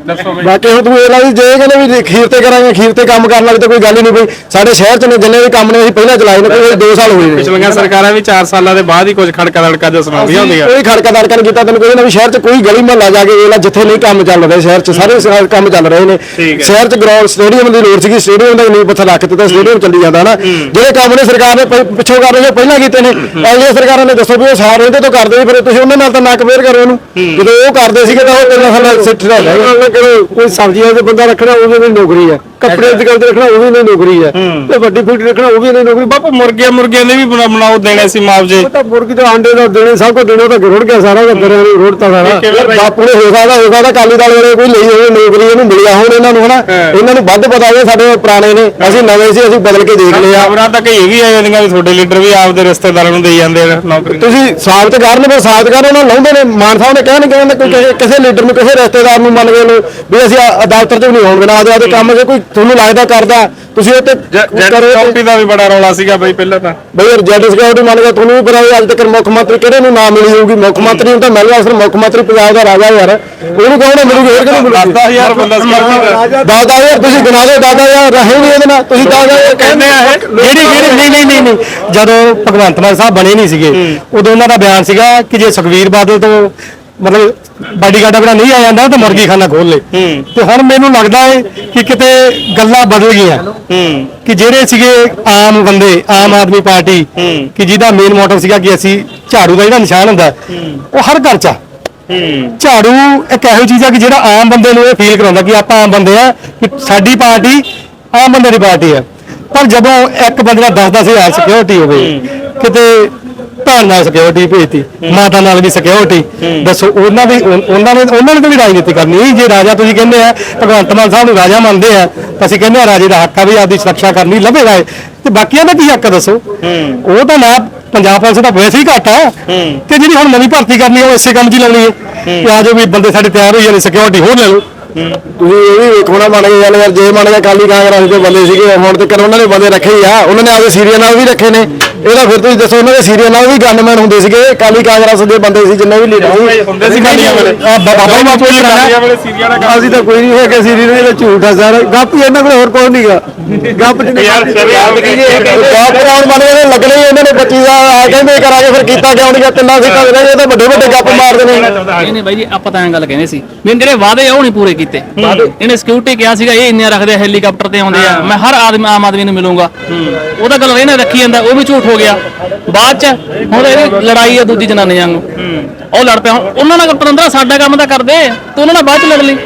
ਦੱਸੋ ਬਾਈ। ਬਾਕੀ ਹੁਣ ਤੂੰ ਇਹ ਲਾ ਵੀ ਜੇ ਕਹਿੰਦੇ ਵੀ ਖੀਰ ਤੇ ਕਰਾਂਗੇ ਖੀਰ ਤੇ ਕੰਮ ਕਰਨ ਤਾਂ ਕੋਈ ਗੱਲ ਹੀ ਨਹੀਂ ਪਈ ਸਾਡੇ ਸ਼ਹਿਰ 'ਚ ਨੇ ਜਿੰਨੇ ਵੀ ਕੰਮ ਨੇ ਅਸੀਂ ਪਹਿਲਾਂ ਚਲਾਏ ਨੇ ਕੋਈ 2 ਸਾਲ ਹੋਏ ਨੇ। ਪਿਛਲੀਆਂ ਸਰਕਾਰਾਂ ਵੀ 4 ਸਾਲਾਂ ਦੇ ਬਾਅਦ ਹੀ ਕੁਝ ਖੜਕਾ ਦੜਕਾ ਜਿਹਾ ਸੁਣਾਉਂਦੀਆਂ ਹੁੰਦੀਆਂ। ਕੋਈ ਖੜਕਾ ਦੜਕਾ ਨਹੀਂ ਕੀਤਾ ਤੈਨੂੰ ਕੋਈ ਨਾ ਵੀ ਸ਼ਹਿਰ 'ਚ ਕੋਈ ਗਲੀ ਮਹੱਲਾ ਜਾ ਕੇ ਵੇਖ ਲੈ ਜਿੱਥੇ ਨਹੀਂ ਕੰਮ ਚੱਲ ਰਹੇ ਸ਼ਹਿਰ 'ਚ ਸਾਰੇ ਸ- ਕੰਮ ਚੱਲ ਰਹੇ ਨੇ। ਸ਼ਹਿਰ 'ਚ ਗਰਾਊਂਡ ਸਟੇਡੀਅਮ ਦੀ ਲੋੜ ਸੀਗੀ ਸਟੇਡੀਅਮ ਦਾ ਨੀਂਹ ਪੱਥਰ ਰੱਖ ਦਿੱਤਾ ਸਟੇਡੀਅਮ ਚੱਲੀ ਜਾਂਦਾ ਨਾ। ਜਿਹੜੇ ਕੰਮ ਨੇ ਸਰਕਾਰ ਨੇ ਪਿੱਛੋਂ ਕਰ ਰਹੇ ਪਹਿਲਾਂ ਕੀਤੇ ਨੇ। ਅਗਲੀਆਂ ਸਰਕਾਰਾਂ ਨੇ ਦੱਸੋ ਵੀ ਉਹ ਸਾਰੇ ਇਹਦੇ ਤੋਂ ਕਰਦੇ ਫਿਰ ਤੁਸੀਂ ਉਹਨਾਂ ਨਾਲ ਤਾਂ ਨਾ ਕੰਪੇਅਰ ਕਰੋ ਇਹਨੂੰ ਜਦੋਂ ਉਹ ਕਰਦੇ ਸੀਗੇ ਤਾਂ ਉਹ ਤਿੰਨ ਸਾਲ ਸਿੱਟ ਰਿਹਾ ਕੋਈ ਸਬਜ਼ੀਆਂ ਦੇ ਬੰਦਾ ਰੱਖਣਾ ਉਹ ਵੀ ਨੌਕਰੀ ਹੈ ਕੱਪੜੇ ਦੀ ਗੱਲ ਤੇ ਰੱਖਣਾ ਉਹ ਵੀ ਨਹੀਂ ਨੌਕਰੀ ਹੈ। ਤੇ ਵੱਡੀ ਫੀਡ ਰੱਖਣਾ ਉਹ ਵੀ ਨਹੀਂ ਨੌਕਰੀ। ਬਾਪੂ ਮੁਰਗੀਆਂ ਮੁਰਗੀਆਂ ਦੇ ਵੀ ਬਣਾ- ਬਣਾਓ ਦੇਣੇ ਸੀ ਮੁਆਵਜ਼ੇ। ਉਹ ਤਾਂ ਮੁਰਗੀ ਦੇ ਆਂਡੇ ਦਾ ਦੇਣੇ ਸਭ ਕੁਝ ਦੇਣੇ ਤਾਂ ਰੁੜ ਗਿਆ ਸਾਰਾ ਉਹ ਦਰਿਆ ਨੂੰ ਰੁੜਤਾ ਸਾਰਾ? ਬਾਪੂ ਨੇ ਹੋ ਸਕਦਾ ਹੋ ਸਕਦਾ ਕਾਲੀ ਦਾਲ ਵੇਲੇ ਕੋਈ ਲਈ ਹੋਵੇ ਨੌਕਰੀ ਇਹਨੂੰ ਮਿਲਿਆ ਹੁਣ ਇਹਨਾਂ ਨੂੰ ਹਨਾ। ਇਹਨਾਂ ਨੂੰ ਵੱਧ ਪਤਾ ਹੋਵੇ ਸਾਡੇ ਪੁਰਾਣੇ ਨੇ। ਅਸੀਂ ਨਵੇਂ ਸੀ ਅਸੀਂ ਬਦਲ ਕੇ ਦੇਖ ਲਿਆ। ਖਬਰਾਂ ਤਾਂ ਕਈ ਵੀ ਆ ਜਾਂਦੀਆਂ ਵੀ ਤੁਹਾਡੇ ਲੀਡਰ ਵੀ ਆਪਦੇ ਰਿਸ਼ਤੇਦਾਰਾਂ ਨੂੰ ਦੇਈ ਜਾਂਦੇ ਨੇ ਨੌਕਰੀ। ਤੁਸੀਂ ਸਾਬਤ ਕਰਨ ਫਿਰ ਸਾਬਤ ਕਰਨ ਉਹਨਾਂ ਨੂੰ ਲਾਉਂਦੇ ਨੇ। ਮਾਨ ਸਾਹਿਬ ਨੇ ਕਹਿਣ ਕਹਿੰਦੇ ਕੋਈ ਕਿਸੇ- ਲੀਡਰ ਨੂੰ ਕਿਸੇ ਰਿਸ਼ਤੇਦਾਰ ਨੂੰ ਮੰਨ ਗਏ ਨੂੰ ਵੀ ਅਸੀਂ ਦਫ਼ਤਰ 'ਚ ਵੀ ਨਹੀਂ ਹੋਣ ਦੇਣਾ। ਆਦੇ ਕੰਮ ਜੇ ਕੋਈ ਤੁਹਾਨੂੰ ਲੱਗਦਾ ਕਰਦਾ? ਤੁਸੀਂ ਉਹ ਤੇ ਜੈਟ ਕਰੋ ਤੇ- ਕਾਪੀ ਦਾ ਵੀ ਬੜਾ ਰੌਲਾ ਸੀਗਾ ਬਈ ਪਹਿਲਾਂ ਤਾਂ। ਬਈ ਯਾਰ ਜੈਡ ਸਿਕਿਉਰਿਟੀ ਮੰਨ ਗਿਆ ਤੁਹਾਨੂੰ ਵੀ ਪਤਾ ਵੀ ਅੱਜ ਤੱਕ ਮੁੱਖ ਮੰਤਰੀ ਕਿਹੜੇ ਨੂੰ ਨਾਮ ਮਿਲੀ ਹੋਊਗੀ? ਮੁੱਖ ਮੰਤਰੀ ਨੂੰ ਤਾਂ ਮਿਲ ਗਿਆ ਸਿਰ ਮੁੱਖ ਮੰਤਰੀ ਪੰਜਾਬ ਦਾ ਰਾਜਾ ਯਾਰ। ਉਹਨੂੰ ਕਹੋਣਾ ਮਿਲੂਗੀ? ਹੋਰ ਕਿਹਨੂੰ ਮਿਲੂਗੀ? 10000 ਬੰਦਾ ਸੀ ਦਾਦਾ ਯਾਰ ਤੁਸੀਂ ਗਿਣਾ ਲਓ ਦਾਦਾ ਯਾਰ ਰਹੇ ਨਹੀਂ ਇਹਦੇ ਨਾਲ। ਤੁਸੀਂ ਦਾਦਾ ਕਹਿੰਦੇ ਆ ਇਹ ਜਿਹੜੀ ਜਿਹੜੀ ਨਹੀਂ ਨਹੀਂ ਨਹੀਂ ਨਹੀਂ। ਜਦੋਂ ਭਗਵੰਤ ਮਾਨ ਸਾਹਿਬ ਬਣੇ ਨਹੀਂ ਸੀਗੇ ਉਦੋਂ ਉਹਨਾਂ ਦਾ ਬਿਆਨ ਸੀਗਾ ਕਿ ਜੇ ਸੁਖਵੀਰ ਬਾਦਲ ਤੋਂ ਮਤਲਬ ਬਾਡੀਗਾਰਡ ਅਗਰ ਨਹੀਂ ਆ ਜਾਂਦਾ ਤਾਂ ਮੁਰਗੀ ਖਾਨਾ ਖੋਲ ਲੇ। ਤੇ ਹੁਣ ਮੈਨੂੰ ਲੱਗਦਾ ਹੈ ਕਿ ਕਿਤੇ ਗੱਲਾਂ ਬਦਲ ਗਈਆਂ। ਕਿ ਜਿਹੜੇ ਸੀਗੇ ਆਮ ਬੰਦੇ ਆਮ ਆਦਮੀ ਪਾਰਟੀ ਕਿ ਜਿਹਦਾ ਮੇਨ ਮੋਟਿਵ ਸੀਗਾ ਕਿ ਅਸੀਂ ਝਾੜੂ ਦਾ ਜਿਹੜਾ ਨਿਸ਼ਾਨ ਹੁੰਦਾ ਉਹ ਹਰ ਘਰ ਚ ਆ। ਝਾੜੂ ਇੱਕ ਇਹੋ ਚੀਜ਼ ਆ ਕਿ ਜਿਹੜਾ ਆਮ ਬੰਦੇ ਨੂੰ ਇਹ ਫੀਲ ਕਰਾਉਂਦਾ ਕਿ ਆਪਾਂ ਆਮ ਬੰਦੇ ਆ ਕਿ ਸਾਡੀ ਪਾਰਟੀ ਆਮ ਬੰਦੇ ਦੀ ਪਾਰਟੀ ਆ। ਪਰ ਜਦੋਂ ਇੱਕ ਬੰਦੇ ਦਾ 10 10000 ਸਿਕਿਉਰਿਟੀ ਹੋਵੇ ਕਿਤੇ ਭੈਣ ਨਾਲ ਸਿਕਿਉਰਿਟੀ ਭੇਜਤੀ ਮਾਤਾ ਨਾਲ ਵੀ ਸਿਕਿਉਰਿਟੀ ਦੱਸੋ ਉਹਨਾਂ ਦੀ ਉਹਨਾਂ ਨੇ ਉਹਨਾਂ ਨੇ ਤਾਂ ਵੀ ਰਾਜਨੀਤੀ ਕਰਨੀ ਜੇ ਰਾਜਾ ਤੁਸੀਂ ਕਹਿੰਦੇ ਆ ਭਗਵੰਤ ਮਾਨ ਸਾਹਿਬ ਨੂੰ ਰਾਜਾ ਮੰਨਦੇ ਆ ਤਾਂ ਅਸੀਂ ਕਹਿੰਦੇ ਆ ਰਾਜੇ ਦਾ ਹੱਕ ਆ ਵੀ ਆਪਦੀ ਸੁਰੱਖਿਆ ਕਰਨੀ ਲੱਭੇਗਾ। ਤੇ ਬਾਕੀਆਂ ਦਾ ਕੀ ਹੱਕ ਦੱਸੋ? ਉਹ ਤਾਂ ਨਾ ਪੰਜਾਬ ਪੁਲਿਸ ਦਾ ਵੈਸੇ ਹੀ ਘੱਟ ਆ। ਤੇ ਜਿਹੜੀ ਹੁਣ ਨਵੀਂ ਭਰਤੀ ਕਰਨੀ ਆ ਉਹ ਇਸੇ ਕੰਮ 'ਚ ਹੀ ਲਾਉਣੀ ਹੈ। ਕਿ ਆ ਜੋ ਵੀ ਬੰਦੇ ਸਾਡੇ ਤਿਆਰ ਹੋਈ ਜਾਂਦੇ ਸਿਕਿਉਰਿਟੀ ਹੋਰ ਲੈ ਲਓ। ਤੁਸੀਂ ਇਹ ਵੀ ਵੇਖੋ ਨਾ ਮੰਨ ਕੇ ਚੱਲ ਯਾਰ ਜੇ ਮੰਨ ਕੇ ਕਾਲੀ ਕਾਂਗਰਸ ਦੇ ਬੰਦੇ ਸੀਗੇ ਹੁਣ ਤੇ ਉਹਨਾਂ ਨੇ ਬੰਦੇ ਰੱਖੇ ਹੀ ਆ। ਉਹਨਾਂ ਨੇ ਆਪਦੇ ਸੀਰੀਆ ਨਾਲ ਵੀ ਰੱਖੇ ਨੇ। ਇਹਦਾ ਫਿਰ ਤੁਸੀਂ ਦੱਸੋ ਉਹਨਾਂ ਦੇ ਸੀਰੀਆ ਨਾਲ ਵੀ ਗਨਮੈਨ ਹੁੰਦੇ ਸੀਗੇ ਕਾਲੀ ਕਾਂਗਰਸ ਦੇ ਬੰਦੇ ਸੀ ਜਿੰਨੇ ਵੀ ਲੀਡਰ ਸੀ। ਹੁੰਦੇ ਸੀ ਕਾਲੀਆਂ ਵੇਲੇ। ਆ ਬਾਬਾ ਜੀ ਮਾਪੋ ਹੀ ਕਾਲੀਆਂ ਵੇਲੇ ਸੀਰੀਆਂ ਦਾ ਅਸੀਂ ਤਾਂ ਕੋਈ ਨਹੀਂ ਹੈਗੇ ਸੀਰੀਆ ਇਹ ਤਾਂ ਝੂਠ ਆ ਸਰ। ਗੱਪ ਹੀ ਇਹਨਾਂ ਕੋਲ ਹੋਰ ਕੋਈ ਨਹੀਂਗਾ ਗੱਪ ਚ ਯਾਰ ਸ਼ਰਮ ਕੀ ਜੀ ਗੱਪ ਕਰਾਉਣ ਲੱਗਣੇ ਹੀ ਇਹਨਾਂ ਨੇ 25 ਦਾ। ਆ ਕਹਿੰਦੇ ਕਰਾਂਗੇ ਫਿਰ ਕੀਤਾ ਕਿਉਂ ਨਹੀਂ ਤਿੰਨਾਂ ਸੀਟਾਂ ਦੇ ਰਹੇ ਇਹ ਤਾਂ ਵੱਡੇ ਵੱਡੇ ਗੱਪ ਮਾਰਦੇ ਨੇ। ਨਹੀਂ ਨਹੀਂ ਬਾਈ ਜੀ ਆਪਾਂ ਤਾਂ ਐਂ ਗੱਲ ਕਹਿੰਦੇ ਸੀ। ਵੀ ਜਿਹੜੇ ਵਾਅਦੇ ਆ ਉਹ ਨਹੀਂ ਪੂਰੇ ਕੀਤੇ। ਇਹਨੇ ਸਿਕਿਉਰਿਟੀ ਕਿਹਾ ਸੀਗਾ ਇਹ ਇੰਨੇ ਰੱਖਦੇ ਆ, ਹੈਲੀਕਾਪਟਰ ਤੇ ਆਉਂਦੇ ਆ। ਮੈਂ ਹਰ ਆਦਮੀ ਆਮ ਆਦਮੀ ਨੂੰ ਮਿਲੂੰਗਾ। ਉਹਦਾ ਗੱਲ ਇਹਨੇ ਰੱਖੀ ਜਾਂਦਾ ਉਹ ਵੀ ਝੂਠ ਹੋ ਗਿਆ। ਬਾਅਦ ਚ ਹੁਣ ਇਹਦੀ ਲੜਾਈ ਆ ਦੂਜੀ ਜਨਾਨੀਆਂ ਨੂੰ ਉਹ ਲੜ ਪਿਆ। ਹੁਣ ਉਹਨਾਂ ਨਾਲ ਪਤੰਦਰਾ ਸਾਡਾ ਕੰਮ ਤਾਂ ਕਰਦੇ। ਤੂੰ ਉਹਨਾਂ ਨਾਲ ਬਾਅਦ ਚ ਲੜ ਲਈ।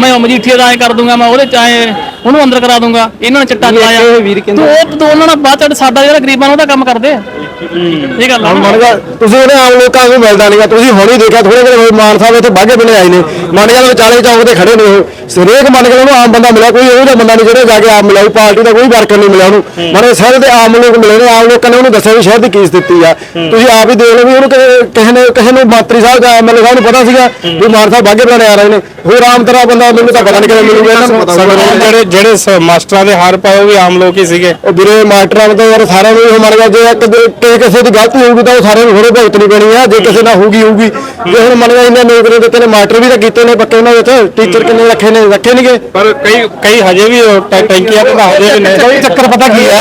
ਮੈਂ ਉਹ ਮਜੀਠੀਏ ਦਾ ਐ ਕਰ ਦੂੰਗਾ ਮੈਂ ਉਹਦੇ ਚ ਐ ਉਹਨੂੰ ਅੰਦਰ ਕਰਾ ਦੂੰਗਾ। ਇਹਨਾਂ ਨੇ ਚਿੱਟਾ ਚਲਾਇਆ। ਤੂੰ ਉਹ ਤੂੰ ਉਹਨਾਂ ਨਾਲ ਬਾਅਦ ਚ ਸਾਡਾ ਜਿਹੜਾ ਗਰੀਬਾਂ ਨੂੰ ਉਹਦਾ ਕੰਮ ਕਰਦੇ। ਆ ਇਹ ਗੱਲ ਹੁਣ। ਮੰਨ ਗਿਆ ਤੁਸੀਂ ਉਹਨੇ ਆਮ ਲੋਕਾਂ ਨੂੰ ਮਿਲਦਾ ਨਹੀਂਗਾ ਤੁਸੀਂ ਹੁਣ ਹੀ ਦੇਖਿਆ ਥੋੜੇ ਦਿਨ ਮਾਨ ਸਾਹਿਬ ਇੱਥੇ ਬਾਗੇ ਬਣੇ ਆਏ ਨੇ। ਮੰਨ ਗਿਆ ਵਿਚਾਲੇ ਚੌਕ ਤੇ ਖੜੇ ਨੇ ਉਹ। ਸਰੇਕ ਮੰਨ ਗਿਆ ਉਹਨੂੰ ਆਮ ਬੰਦਾ ਮਿਲਿਆ ਕੋਈ ਇਹੋ ਜਿਹਾ ਬੰਦਾ ਨਹੀਂ ਜਿਹੜਾ ਜਾ ਕੇ ਆਮ ਮਿਲਿਆ ਪਾਰਟੀ ਦਾ ਕੋਈ ਵਰਕਰ ਨਹੀਂ ਮਿਲਿਆ ਉਹਨੂੰ। ਮਾਰੇ ਸ਼ਹਿਰ ਦੇ ਆਮ ਲੋਕ ਮਿਲੇ ਨੇ ਆਮ ਲੋਕਾਂ ਨੇ ਉਹਨੂੰ ਦੱਸਿਆ ਵੀ ਸ਼ਹਿਰ ਦੀ ਕੀ ਸਥਿਤੀ ਆ। ਤੁਸੀਂ ਆਪ ਹੀ ਦੇਖ ਲਓ ਵੀ ਉਹਨੂੰ ਕਿਸੇ- ਨੇ ਕਿਸੇ ਨੂੰ ਮੰਤਰੀ ਸਾਹਿਬ ਦਾ ਐਮਐਲਏ ਸਾਹਿਬ ਨੂੰ ਪਤਾ ਸੀਗਾ ਵੀ ਮਾਨ ਸਾਹਿਬ ਬਾਗੇ ਬਣੇ ਆ ਰਹੇ ਨੇ। ਹੋਰ ਆਮ ਤਰ੍ਹਾਂ ਬੰਦਾ ਮੈਨੂੰ ਤਾਂ ਪਤਾ ਨਹੀਂ ਕਿਵੇਂ ਮਿਲੂਗਾ ਇਹਨਾਂ ਨੂੰ। ਜਿਹੜੇ ਜਿਹੜੇ ਮਾਸਟਰਾਂ ਦੇ ਹਾਰ ਪਾਏ ਉਹ ਵੀ ਆਮ ਲੋਕ ਹੀ ਸੀਗੇ। ਉਹ ਵੀਰੇ ਮਾਸਟਰਾਂ ਤਾਂ ਯਾਰ ਸਾਰਿਆਂ ਨੂੰ ਹੀ ਮੰਨ ਗਿਆ ਜੇ ਇੱਕ ਦੇ- ਕਿਸੇ ਕਿਸੇ ਦੀ ਗਲਤੀ ਹੋਊਗੀ ਤਾਂ ਉਹ ਸਾਰਿਆਂ ਨੂੰ ਥੋੜੇ ਭੁਗਤਣੀ ਪੈਣੀ ਆ ਜੇ ਕਿਸੇ ਨਾਲ ਹੋਊਗੀ ਹੋਊਗੀ। ਜੇ ਹੁਣ ਮੰਨ ਗਿਆ ਇੰਨੇ ਨੌਕਰੀਆਂ ਦਿੱਤੇ ਨੇ ਮਾਸਟਰ ਵੀ ਤਾਂ ਕੀਤੇ ਨੇ ਪੱਕੇ ਉਹਨਾਂ ਵਿੱਚ। ਟੀਚਰ ਕਿੰਨੇ ਰੱਖੇ ਨੇ ਰੱਖੇ ਨਹੀਂਗੇ। ਪਰ ਕਈ ਕਈ ਹਜੇ ਵੀ ਉਹ ਟੈ- ਟੈਂਕੀਆਂ ਨੇ। ਕੋਈ ਚੱਕਰ ਪਤਾ ਕੀ ਆ?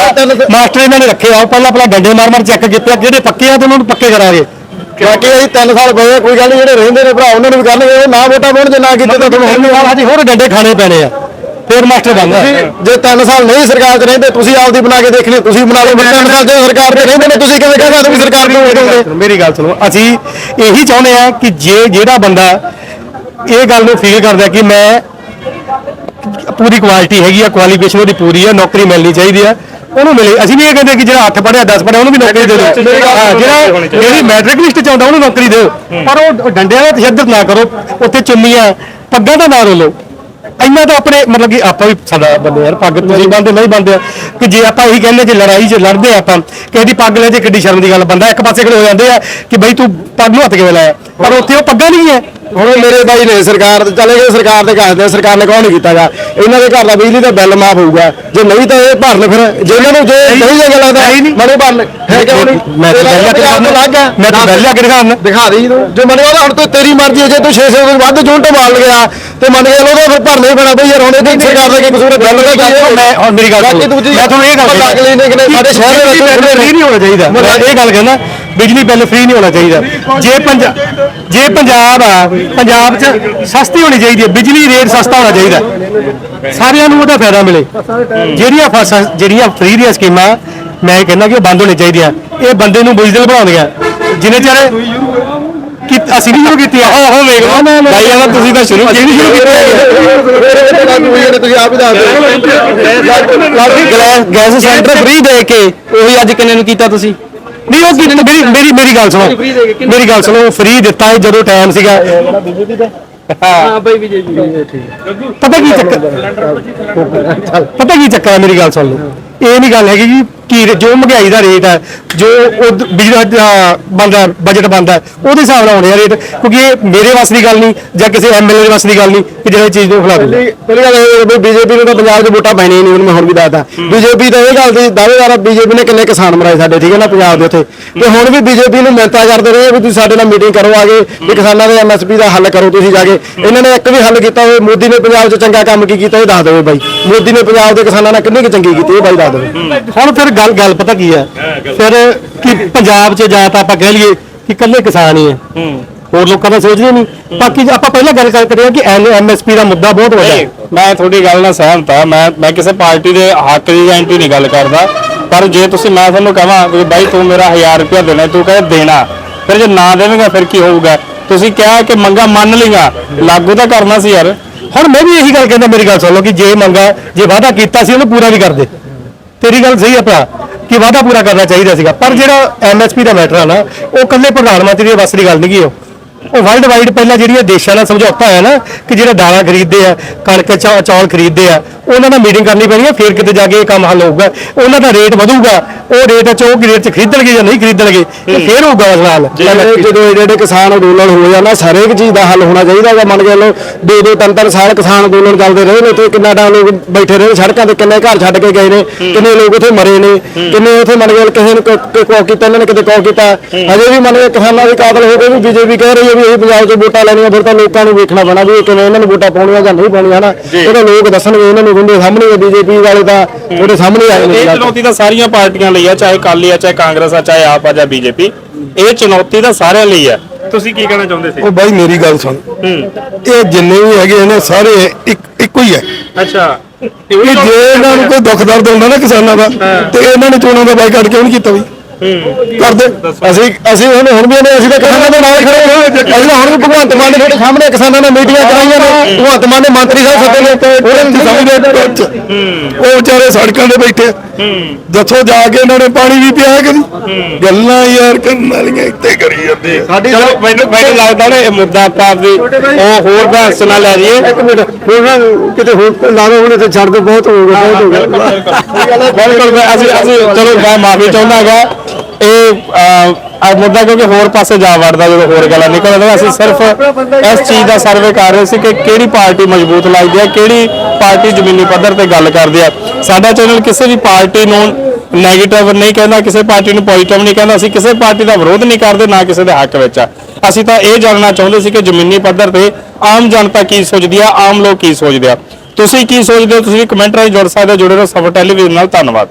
ਮਾਸਟਰ ਇਹਨਾਂ ਨੇ ਰੱਖੇ ਆ ਉਹ ਪਹਿਲਾਂ ਪਹਿਲਾਂ ਡੰਡੇ ਮਾਰ ਮਾਰ ਚੈੱਕ ਕੀਤੇ ਆ, ਜਿਹੜੇ ਪੱਕੇ ਆ ਤੇ ਉਹਨਾਂ ਨੂੰ ਪੱਕੇ ਕਰਾਂਗੇ। ਬਾਕੀ ਅਸੀਂ 3 ਸਾਲ ਪਏ ਆ, ਕੋਈ ਗੱਲ ਨੀ ਜਿਹੜੇ ਰਹਿੰਦੇ ਨੇ ਭਰਾ ਉਹਨਾਂ ਨੂੰ ਵੀ ਕਰਨਗੇ ਉਹ ਨਾ ਵੋਟਾਂ ਪਾਉਣ ਜੇ ਨਾ ਕੀਤੇ ਤਾਂ ਤੁਹਾਨੂੰ ਹੁਣ ਹਜੇ ਹੋਰ ਡੰਡੇ ਖਾਣੇ ਪੈਣੇ ਆ ਫੇਰ ਮਾਸਟਰ ਬਣਦਾ ਜੇ 3 ਸਾਲ ਨਹੀਂ ਸਰਕਾਰ 'ਚ ਰਹਿੰਦੇ ਤੁਸੀਂ ਆਪਦੀ ਬਣਾ ਕੇ ਦੇਖਣੀ ਤੁਸੀਂ ਬਣਾ ਲਓ 3 ਸਾਲ ਜੇ ਸਰਕਾਰ 'ਚ ਰਹਿੰਦੇ ਨੇ ਤੁਸੀਂ ਕਿਵੇਂ ਕਹਿ ਸਕਦੇ ਵੀ ਸਰਕਾਰ ਨੂੰ ਵੋਟ ਦਿਓਗੇ? ਮੇਰੀ ਗੱਲ ਸੁਣੋ ਅਸੀਂ ਇਹੀ ਚਾਹੁੰਦੇ ਆ ਕਿ ਜੇ ਜਿਹੜਾ ਬੰਦਾ ਇਹ ਗੱਲ ਨੂੰ ਫੀਲ ਕਰਦਾ ਕਿ ਮੈਂ ਪੂਰੀ ਕੁਆਲਿਟੀ ਹੈਗੀ ਆ ਕੁਆਲੀਫਿਕੇਸ਼ਨ ਉਹਦੀ ਪੂਰੀ ਆ ਨੌਕਰੀ ਮਿਲਣੀ ਚਾਹੀਦੀ ਆ। ਉਹਨੂੰ ਮਿਲੇ ਅਸੀਂ ਵੀ ਇਹ ਕਹਿੰਦੇ ਕਿ ਜਿਹੜਾ 8 ਪੜਿਆ 10 ਪੜਿਆ ਉਹਨੂੰ ਵੀ ਨੌਕਰੀ ਦੇ ਦਿਓ। ਜਿਹੜਾ ਜਿਹੜੀ ਮੈਟ੍ਰਿਕ ਲਿਸਟ ਚ ਆਉਂਦਾ ਉਹਨੂੰ ਨੌਕਰੀ ਦਿਓ। ਪਰ ਉਹ ਡੰਡਿਆਂ ਦਾ ਤਸ਼ੱਦਦ ਨਾ ਕਰੋ ਉੱਥੇ ਚੁੰਨੀਆਂ ਪੱਗਾਂ ਦਾ ਨਾ ਰੋਲੋ। ਇੰਨਾ ਤਾਂ ਆਪਣੇ ਮਤਲਬ ਕਿ ਆਪਾਂ ਵੀ ਸਾਡਾ ਬੰਦੇ ਯਾਰ ਪੱਗ ਤੁਸੀਂ ਬੰਦੇ ਨਹੀਂ ਬੰਦੇ ਕਿ ਜੇ ਆਪਾਂ ਇਹੀ ਕਹਿੰਦੇ ਜੇ ਲੜਾਈ 'ਚ ਲੜਦੇ ਆ ਆਪਾਂ ਕਿਸੇ ਦੀ ਪੱਗ ਲੈ ਜੇ ਕਿੱਡੀ ਸ਼ਰਮ ਦੀ ਗੱਲ ਬੰਦਾ ਇੱਕ ਪਾਸੇ ਖੜੇ ਹੋ ਜਾਂਦੇ ਆ ਕਿ ਬਈ ਤੂੰ ਪੱਗ ਨੂੰ ਹੱਥ ਕਿਵੇਂ ਲਾਇਆ? ਪਰ ਉੱਥੇ ਉਹ ਪੱਗਾਂ ਨਹੀਂ ਹੈ। ਹੁਣ ਮੇਰੇ ਬਾਈ ਨੇ ਸਰਕਾਰ ਤੇ ਚਲੇ ਗਏ ਸਰਕਾਰ ਤੇ ਕਹਿੰਦੇ ਸਰਕਾਰ ਨੇ ਕੌਣ ਨਹੀਂ ਕੀਤਾਗਾ ਇਹਨਾਂ ਦੇ ਘਰ ਦਾ ਬਿਜਲੀ ਦਾ ਬਿੱਲ ਮਾਫ ਹੋਊਗਾ। ਜੇ ਨਹੀਂ ਤਾਂ ਇਹ ਭਰਨ ਫਿਰ ਜੇ ਇਹਨਾਂ ਨੂੰ ਜੇ ਨਹੀਂ। ਜਗ੍ਹਾ ਲੱਗਦਾ ਮਨੇ ਭਰਨ। ਹੈ ਨਹੀਂ? ਮੈਂ ਤਾਂ ਪਹਿਲਾਂ ਕਿ ਤੋਂ ਗਿਆ। ਮੈਂ ਤਾਂ ਪਹਿਲਾਂ ਕਿ ਦਿਖਾਉਣ ਦਿਖਾ ਦੇ ਜਦੋਂ ਜੇ ਮਨੇ ਹੁਣ ਤੂੰ ਤੇਰੀ ਮਰਜ਼ੀ ਹੈ ਜੇ ਤੂੰ 600 ਤੋਂ ਵੱਧ ਜੂਨਟ ਮਾਰ ਗਿਆ ਤੇ ਮੰਨ ਗਿਆ ਉਹਦਾ ਫਿਰ ਭਰਨਾ ਹੀ ਪੈਣਾ ਬਈ ਯਾਰ ਹੁਣ ਇਹਦੀ ਸਰਕਾਰ ਦਾ ਕੀ ਕਸੂਰ ਹੈ? ਕੀ ਮੈਂ ਹੁਣ ਮੇਰੀ ਗੱਲ ਮੈਂ ਤੁਹਾਨੂੰ ਇਹ ਗੱਲ ਅਗਲੇ ਨੇ ਕਿਨੇ ਸਾਡੇ ਸ਼ਹਿਰ ਦੇ ਵਿੱਚ ਫ੍ਰੀ ਨਹੀਂ ਹੋਣਾ ਚਾਹੀਦਾ। ਮੈਂ ਇਹ ਗੱਲ ਕਹਿੰਦਾ ਬਿਜਲੀ ਬਿੱਲ ਫ੍ਰੀ ਨਹੀਂ ਹੋਣਾ ਚਾਹੀਦਾ। ਜੇ ਪੰਜਾਬ ਜੇ ਪੰਜਾਬ ਆ ਪੰਜਾਬ 'ਚ ਸਸਤੀ ਹੋਣੀ ਚਾਹੀਦੀ ਹੈ ਬਿਜਲੀ ਰੇਟ ਸਸਤਾ ਹੋਣਾ ਚਾਹੀਦਾ। ਸਾਰਿਆਂ ਨੂੰ ਉਹਦਾ ਫਾਇਦਾ ਮਿਲੇ। ਜਿਹੜੀਆਂ ਫਸ- ਜਿਹੜੀਆਂ ਫ੍ਰੀ ਦੀਆਂ ਸਕੀਮਾਂ ਮੈਂ ਇਹ ਕਹਿੰਦਾ ਕਿ ਉਹ ਬੰਦ ਹੋਣੀ ਚਾਹੀਦੀਆਂ। ਇਹ ਬੰਦੇ ਨੂੰ ਬੁਝਦਿਲ ਬਣਾਉਂਦੀਆਂ। ਜਿੰਨੇ ਚਿਰ ਕਿ ਅਸੀਂ ਵੀ ਸ਼ੁਰੂ ਕੀਤੀ। ਆ ਹੋ ਹੋ ਵੇਖ ਲਓ। ਭਾਈ ਆਲਾ ਤੁਸੀਂ ਤਾਂ ਸ਼ੁਰੂ ਕੀਤੀ ਸ਼ੁਰੂ ਕੀਤੀ ਹੈ। ਤੁਸੀਂ ਆਪ ਹੀ। ਦੱਸ ਦਿਓ ਗੈਸ ਸਿਲੰਡਰ ਫ੍ਰੀ ਦੇ ਕੇ ਉਹੀ ਅੱਜ ਕਿੰਨੇ ਨੂੰ ਕੀਤਾ ਤੁਸੀਂ? ਨਹੀਂ ਉਹ ਕੀ ਮੇਰੀ ਮੇਰੀ ਮੇਰੀ ਗੱਲ ਸੁਣੋ। ਮੇਰੀ ਗੱਲ ਸੁਣੋ ਫ੍ਰੀ ਦਿੱਤਾ ਸੀ ਜਦੋਂ ਟਾਈਮ ਸੀਗਾ। ਹਾਂ ਬਾਈ ਵਿਜੇ ਜੀ। ਪਤਾ ਕੀ ਚੱਕਰ ਪਤਾ ਕੀ ਚੱਕਰ ਹੈ ਮੇਰੀ ਗੱਲ ਸੁਣ ਲਓ। ਇਹ ਨਹੀਂ ਗੱਲ ਹੈਗੀ ਜੀ ਕਿ ਜੋ ਮਹਿੰਗਾਈ ਦਾ ਰੇਟ ਹੈ ਜੋ ਉਹ ਬਿਜਲੀ ਦਾ ਬੰਦਾ ਬਜਟ ਬੰਦਾ ਉਹਦੇ ਹਿਸਾਬ ਨਾਲ ਹੋਣੇ ਆ ਰੇਟ ਕਿਉਂਕਿ ਇਹ ਮੇਰੇ ਵੱਸ ਦੀ ਗੱਲ ਨਹੀਂ ਜਾਂ ਕਿਸੇ ਐਮਐਲਏ ਦੇ ਵੱਸ ਦੀ ਗੱਲ ਨਹੀਂ ਕਿ ਜਿਹੜਾ ਇਹ ਚੀਜ਼ ਨੂੰ ਖਿਲਾ ਦੇ ਪਹਿਲੀ ਗੱਲ ਇਹ ਵੀ ਬੀਜੇਪੀ ਨੂੰ ਤਾਂ ਪੰਜਾਬ 'ਚ ਵੋਟਾਂ ਪੈਣੀਆਂ ਨਹੀਂ ਉਹਨੂੰ ਮੈਂ ਹੁਣ ਵੀ ਦੱਸਦਾ। ਬੀਜੇਪੀ ਤਾਂ ਇਹ ਗੱਲ ਦੀ ਦਾਅਵੇਦਾਰ ਬੀਜੇਪੀ ਨੇ ਕਿੰਨੇ ਕਿਸਾਨ ਮਰਾਏ ਸਾਡੇ ਠੀਕ ਹੈ ਨਾ ਪੰਜਾਬ ਦੇ ਉੱਥੇ। ਤੇ ਹੁਣ ਵੀ ਬੀਜੇਪੀ ਨੂੰ ਮਿਹਨਤਾਂ ਕਰਦੇ ਰਹੇ ਵੀ ਤੁਸੀਂ ਸਾਡੇ ਨਾਲ ਮੀਟਿੰਗ ਕਰੋ ਆਗੇ ਵੀ ਕਿਸਾਨਾਂ ਦੇ ਐਮਐਸਪੀ ਦਾ ਹੱਲ ਕਰੋ ਤੁਸੀਂ ਜਾ ਕੇ। ਇਹਨਾਂ ਨੇ ਇੱਕ ਵੀ ਹੱਲ ਕੀਤਾ ਹੋਵੇ ਮੋਦੀ ਨੇ ਪੰਜਾਬ 'ਚ ਚੰਗਾ ਕੰਮ ਕੀ ਕੀਤਾ ਇਹ ਦੱਸ ਦਿਓ ਬਾਈ। ਮੋਦੀ ਨੇ ਪੰਜਾਬ ਦੇ ਕਿਸਾਨਾਂ ਨਾਲ ਕਿੰਨੀ ਕੁ ਚੰਗੀ ਕੀਤੀ ਇਹ ਬਾਈ ਦੱਸ ਦਿਓ। ਹੁਣ ਫਿਰ ਗੱਲ ਗੱਲ ਪਤਾ ਕੀ ਹੈ ਫਿਰ ਕਿ ਪੰਜਾਬ 'ਚ ਜਾਂ ਤਾਂ ਆਪਾਂ ਕਹਿ ਲਈਏ ਕਿ ਇਕੱਲੇ ਕਿਸਾਨ ਹੀ ਹੈ। ਹੋਰ ਲੋਕਾਂ ਦਾ ਸੋਚਦੇ ਨਹੀਂ। ਬਾਕੀ ਆਪਾਂ ਪਹਿਲਾਂ ਗੱਲ ਕਰ ਕਰੀਏ ਕਿ ਐਮਐਸਪੀ ਦਾ ਮੁੱਦਾ ਬਹੁਤ ਵੱਡਾ ਹੈ। ਮੈਂ ਤੁਹਾਡੀ ਗੱਲ ਨਾਲ ਸਹਿਮਤ ਆ ਮੈਂ ਮੈਂ ਕਿਸੇ ਪਾਰਟੀ ਦੇ ਹੱਕ ਦੀ ਐਂਟੀ ਨਹੀਂ ਗੱਲ ਕਰਦਾ। ਪਰ ਜੇ ਤੁਸੀਂ ਮੈਂ ਤੁਹਾਨੂੰ ਕਹਾਂ ਵੀ ਬਾਈ ਤੂੰ ਮੇਰਾ 1000 ਰੁਪਇਆ ਦੇਣਾ ਤੂੰ ਕਹੇ ਦੇਣਾ। ਫਿਰ ਜੇ ਨਾ ਦੇਵੇਂਗਾ ਫਿਰ ਕੀ ਹੋਊਗਾ? ਤੁਸੀਂ ਕਿਹਾ ਕਿ ਮੰਗਾ ਮੰਨ ਲਈਆਂ। ਲਾਗੂ ਤਾਂ ਕਰਨਾ ਸੀ ਯਾਰ। ਹੁਣ ਮੈਂ ਵੀ ਇਹੀ ਗੱਲ ਕਹਿੰਦਾ ਮੇਰੀ ਗੱਲ ਸੁਣ ਲਓ ਕਿ ਜੇ ਮੰਗਾ ਜੇ ਵਾਅਦਾ ਕੀਤਾ ਸੀ ਉਹਨੂੰ ਪੂਰਾ ਵੀ ਕਰਦੇ ਤੇਰੀ ਗੱਲ ਸਹੀ ਆ ਭਰਾ, ਕਿ ਵਾਅਦਾ ਪੂਰਾ ਕਰਨਾ ਚਾਹੀਦਾ ਸੀਗਾ। ਪਰ ਜਿਹੜਾ ਐਮਐਸਪੀ ਦਾ ਮੈਟਰ ਆ ਨਾ, ਉਹ ਕੱਲੇ ਪ੍ਰਧਾਨ ਮੰਤਰੀ ਦੇ ਵੱਸ ਦੀ ਗੱਲ ਨਹੀਂ ਗਈ ਉਹ। ਉਹ ਵਰਲਡ ਵਾਈਡ ਪਹਿਲਾਂ ਜਿਹੜੀਆਂ ਦੇਸ਼ਾਂ ਨਾਲ ਸਮਝੌਤਾ ਹੋਇਆ ਨਾ, ਕਿ ਜਿਹੜਾ ਦਾਲਾਂ ਖਰੀਦਦੇ ਆ, ਕਣਕ ਚੌਲ ਖਰੀਦਦੇ ਆ ਉਹਨਾਂ ਨਾਲ ਮੀਟਿੰਗ ਕਰਨੀ ਪੈਣੀ ਆ ਫਿਰ ਕਿਤੇ ਜਾ ਕੇ ਇਹ ਕੰਮ ਹੱਲ ਹੋਊਗਾ। ਉਹਨਾਂ ਦਾ ਰੇਟ ਵਧੂਗਾ ਉਹ ਰੇਟ ਚ ਉਹ ਰੇਟ ਚ ਖਰੀਦਣਗੇ ਜਾਂ ਨਹੀਂ ਖਰੀਦਣਗੇ ਇਹ ਫਿਰ ਹੋਊਗਾ ਮਸਲਾ ਹੱਲ। ਜਿਹੜੇ ਜਦੋਂ ਜਿਹੜੇ ਕਿਸਾਨ ਅੰਦੋਲਨ ਹੋ ਜਾਣਾ ਹਰੇਕ ਚੀਜ਼ ਦਾ ਹੱਲ ਹੋਣਾ ਚਾਹੀਦਾ ਹੈਗਾ ਮੰਨ ਕੇ ਲਓ ਦੋ ਦੋ ਤਿੰਨ ਤਿੰਨ ਸਾਲ ਕਿਸਾਨ ਅੰਦੋਲਨ ਚੱਲਦੇ ਰਹੇ ਨੇ ਤੇ ਕਿੰਨਾ ਟਾਈਮ ਲੋਕ ਬੈਠੇ ਰਹੇ ਨੇ ਸੜਕਾਂ ਤੇ ਕਿੰਨੇ ਘਰ ਛੱਡ ਕੇ ਗਏ ਨੇ ਕਿੰਨੇ ਲੋਕ ਉੱਥੇ ਮਰੇ ਨੇ ਕਿੰਨੇ ਉੱਥੇ ਮੰਨ ਕੇ ਕਿਸੇ ਨੇ ਕੋ ਕੀਤਾ ਇਹਨਾਂ ਨੇ ਕਿਤੇ ਕੋ ਕੀਤਾ। ਅਜੇ ਵੀ ਮੰਨ ਕੇ ਕਿਸਾਨਾਂ ਦੇ ਕਾਤਲ ਹੋ ਗਏ ਵੀ ਬੀਜੇਪੀ ਕਹਿ ਰਹੀ ਹੈ ਵੀ ਇਹ ਪੰਜਾਬ 'ਚ ਵੋਟਾਂ ਲੈਣੀਆਂ ਫਿਰ ਤਾਂ ਲੋਕਾਂ ਨੂੰ ਵੇਖਣਾ ਪੈਣਾ ਵੀ ਇਹ ਕਿਵੇਂ ਇਹਨਾਂ ਨੂੰ ਵੋਟਾਂ ਪਾਉਣੀਆਂ ਜਾਂ ਨਹੀਂ ਪਾਉਣੀਆਂ ਹਨਾ? ਉਹਦੇ ਲੋਕ ਦੱਸਣਗੇ ਇਹਨਾਂ ਨੂੰ ਗੁੰਡੇ ਸਾਹਮਣੇ ਬੀਜੇਪੀ ਵਾਲੇ ਤਾਂ ਉਹਦੇ ਸਾਹਮਣੇ ਆਏ ਨੇ ਇਹ ਚੁਣੌਤੀ ਤਾਂ ਸਾਰੀਆਂ ਪਾਰਟੀਆਂ ਲਈ ਆ ਚਾਹੇ ਅਕਾਲੀ ਆ ਚਾਹੇ ਕਾਂਗਰਸ ਆ ਚਾਹੇ ਆਪ ਆ ਜਾਂ ਬੀਜੇਪੀ। ਇਹ ਚੁਣੌਤੀ ਤਾਂ ਸਾਰਿਆਂ ਲਈ ਆ। ਤੁਸੀਂ ਕੀ ਕਹਿਣਾ ਚਾਹੁੰਦੇ ਸੀ? ਉਹ ਬਾਈ ਮੇਰੀ ਗੱਲ ਸੁਣ। ਇਹ ਜਿੰਨੇ ਵੀ ਹੈਗੇ ਨੇ ਸਾਰੇ ਇੱਕ ਇੱਕੋ ਹੀ ਹੈ ਅੱਛਾ। ਇਹ ਜੇ ਇਹਨਾਂ ਨੂੰ ਕੋਈ ਦੁੱਖ ਦਰਦ ਹੁੰਦਾ ਨਾ ਕਿਸਾਨਾਂ ਦਾ ਤੇ ਇਹਨਾਂ ਨੇ ਚੋਣਾਂ ਦਾ ਬਾਈਕਾਟ ਕਿਉਂ ਨਹੀਂ ਕੀਤਾ ਬਈ? ਕਰਦੇ। ਅਸੀਂ ਅਸੀਂ ਹੁਣ ਹੁਣ ਵੀ ਇਹਨੇ ਅਸੀਂ ਤਾਂ ਕਿਸਾਨਾਂ ਦੇ ਨਾਲ ਖੜੇ ਹੋਏ। ਅਸੀਂ ਤਾਂ ਹੁਣ ਵੀ ਭਗਵੰਤ ਮਾਨ ਨੇ ਤੁਹਾਡੇ ਸਾਹਮਣੇ ਕਿਸਾਨਾਂ ਨਾਲ ਮੀਟਿੰਗਾਂ ਕਰਾਈਆਂ ਨੇ। ਭਗਵੰਤ ਮਾਨ ਨੇ ਮੰਤਰੀ ਸਾਹਿਬ ਸੱਦੇ ਨੇ। ਉਹਨਾਂ ਨੂੰ ਸਮਝਦੇ ਟੁੱਚ ਉਹ ਵਿਚਾਰੇ ਸੜਕਾਂ ਤੇ ਬੈਠੇ ਦੱਸੋ ਜਾ ਕੇ ਇਹਨਾਂ ਨੇ ਪਾਣੀ ਵੀ ਪਿਆ ਕਦੀ ਗੱਲਾਂ ਯਾਰ ਕਰਨ ਵਾਲੀਆਂ ਇੱਥੇ ਕਰੀ ਜਾਂਦੇ ਆ। ਸਾਡੀ ਚਲੋ ਮੈਨੂੰ ਮੈਨੂੰ ਲੱਗਦਾ ਨਾ ਇਹ ਮੁੱਦਾ ਆਪਾਂ ਆਪਦੀ ਉਹ ਹੋਰ ਬਹਿਸ ਨਾਲ ਲੈ ਜਾਈਏ। ਇੱਕ ਮਿੰਟ। ਹੁਣ ਨਾ ਕਿਤੇ ਹੋਰ ਲਾ ਲਓ ਹੁਣ ਇੱਥੇ ਛੱਡ ਦੋ ਬਹੁਤ ਹੋ ਗਿਆ ਬਹੁਤ ਹੋ ਗਿਆ। ਬਿਲਕੁਲ ਮੈਂ- ਅਸੀਂ ਅਸੀਂ ਚਲੋ ਮੈਂ ਮਾਫੀ ਚਾਹੁੰਦਾ ਹੈਗਾ। ਇਹ ਆ ਮੁੱਦਾ ਕਿਉਂਕਿ ਹੋਰ ਪਾਸੇ ਜਾ ਵੜਦਾ ਜਦੋਂ ਹੋਰ ਗੱਲਾਂ ਨਿਕਲਦਾ ਅਸੀਂ ਸਿਰਫ ਇਸ ਚੀਜ਼ ਦਾ ਸਰਵੇ ਕਰ ਰਹੇ ਸੀ ਕਿ ਕਿਹੜੀ ਪਾਰਟੀ ਮਜ਼ਬੂਤ ਲੱਗਦੀ ਹੈ, ਕਿਹੜੀ ਪਾਰਟੀ ਜ਼ਮੀਨੀ ਪੱਧਰ ਤੇ ਗੱਲ ਕਰਦੀ ਹੈ। ਸਾਡਾ ਚੈਨਲ ਕਿਸੇ ਵੀ ਪਾਰਟੀ ਨੂੰ ਨੈਗੇਟਿਵ ਨਹੀਂ ਕਹਿੰਦਾ, ਕਿਸੇ ਪਾਰਟੀ ਨੂੰ ਪੋਜ਼ਿਟਿਵ ਨਹੀਂ ਕਹਿੰਦਾ, ਅਸੀਂ ਕਿਸੇ ਪਾਰਟੀ ਦਾ ਵਿਰੋਧ ਨਹੀਂ ਕਰਦੇ, ਨਾ ਕਿਸੇ ਦੇ ਹੱਕ ਵਿੱਚ ਆ। ਅਸੀਂ ਤਾਂ ਇਹ ਜਾਣਨਾ ਚਾਹੁੰਦੇ ਸੀ ਕਿ ਜ਼ਮੀਨੀ ਪੱਧਰ ਤੇ ਆਮ ਜਨਤਾ ਕੀ ਸੋਚਦੀ ਆ ਆਮ ਲੋਕ ਕੀ ਸੋਚਦੇ ਆ। ਤੁਸੀਂ ਕੀ ਸੋਚਦੇ ਹੋ, ਤੁਸੀਂ ਕਮੈਂਟ ਰਾਹੀਂ ਜੁੜ ਸਕਦੇ ਹੋ, ਜੁੜੇ ਰਹੋ ਸਫਰ ਟੈਲੀਵਿਜ਼ਨ ਨਾਲ, ਧੰਨਵਾਦ।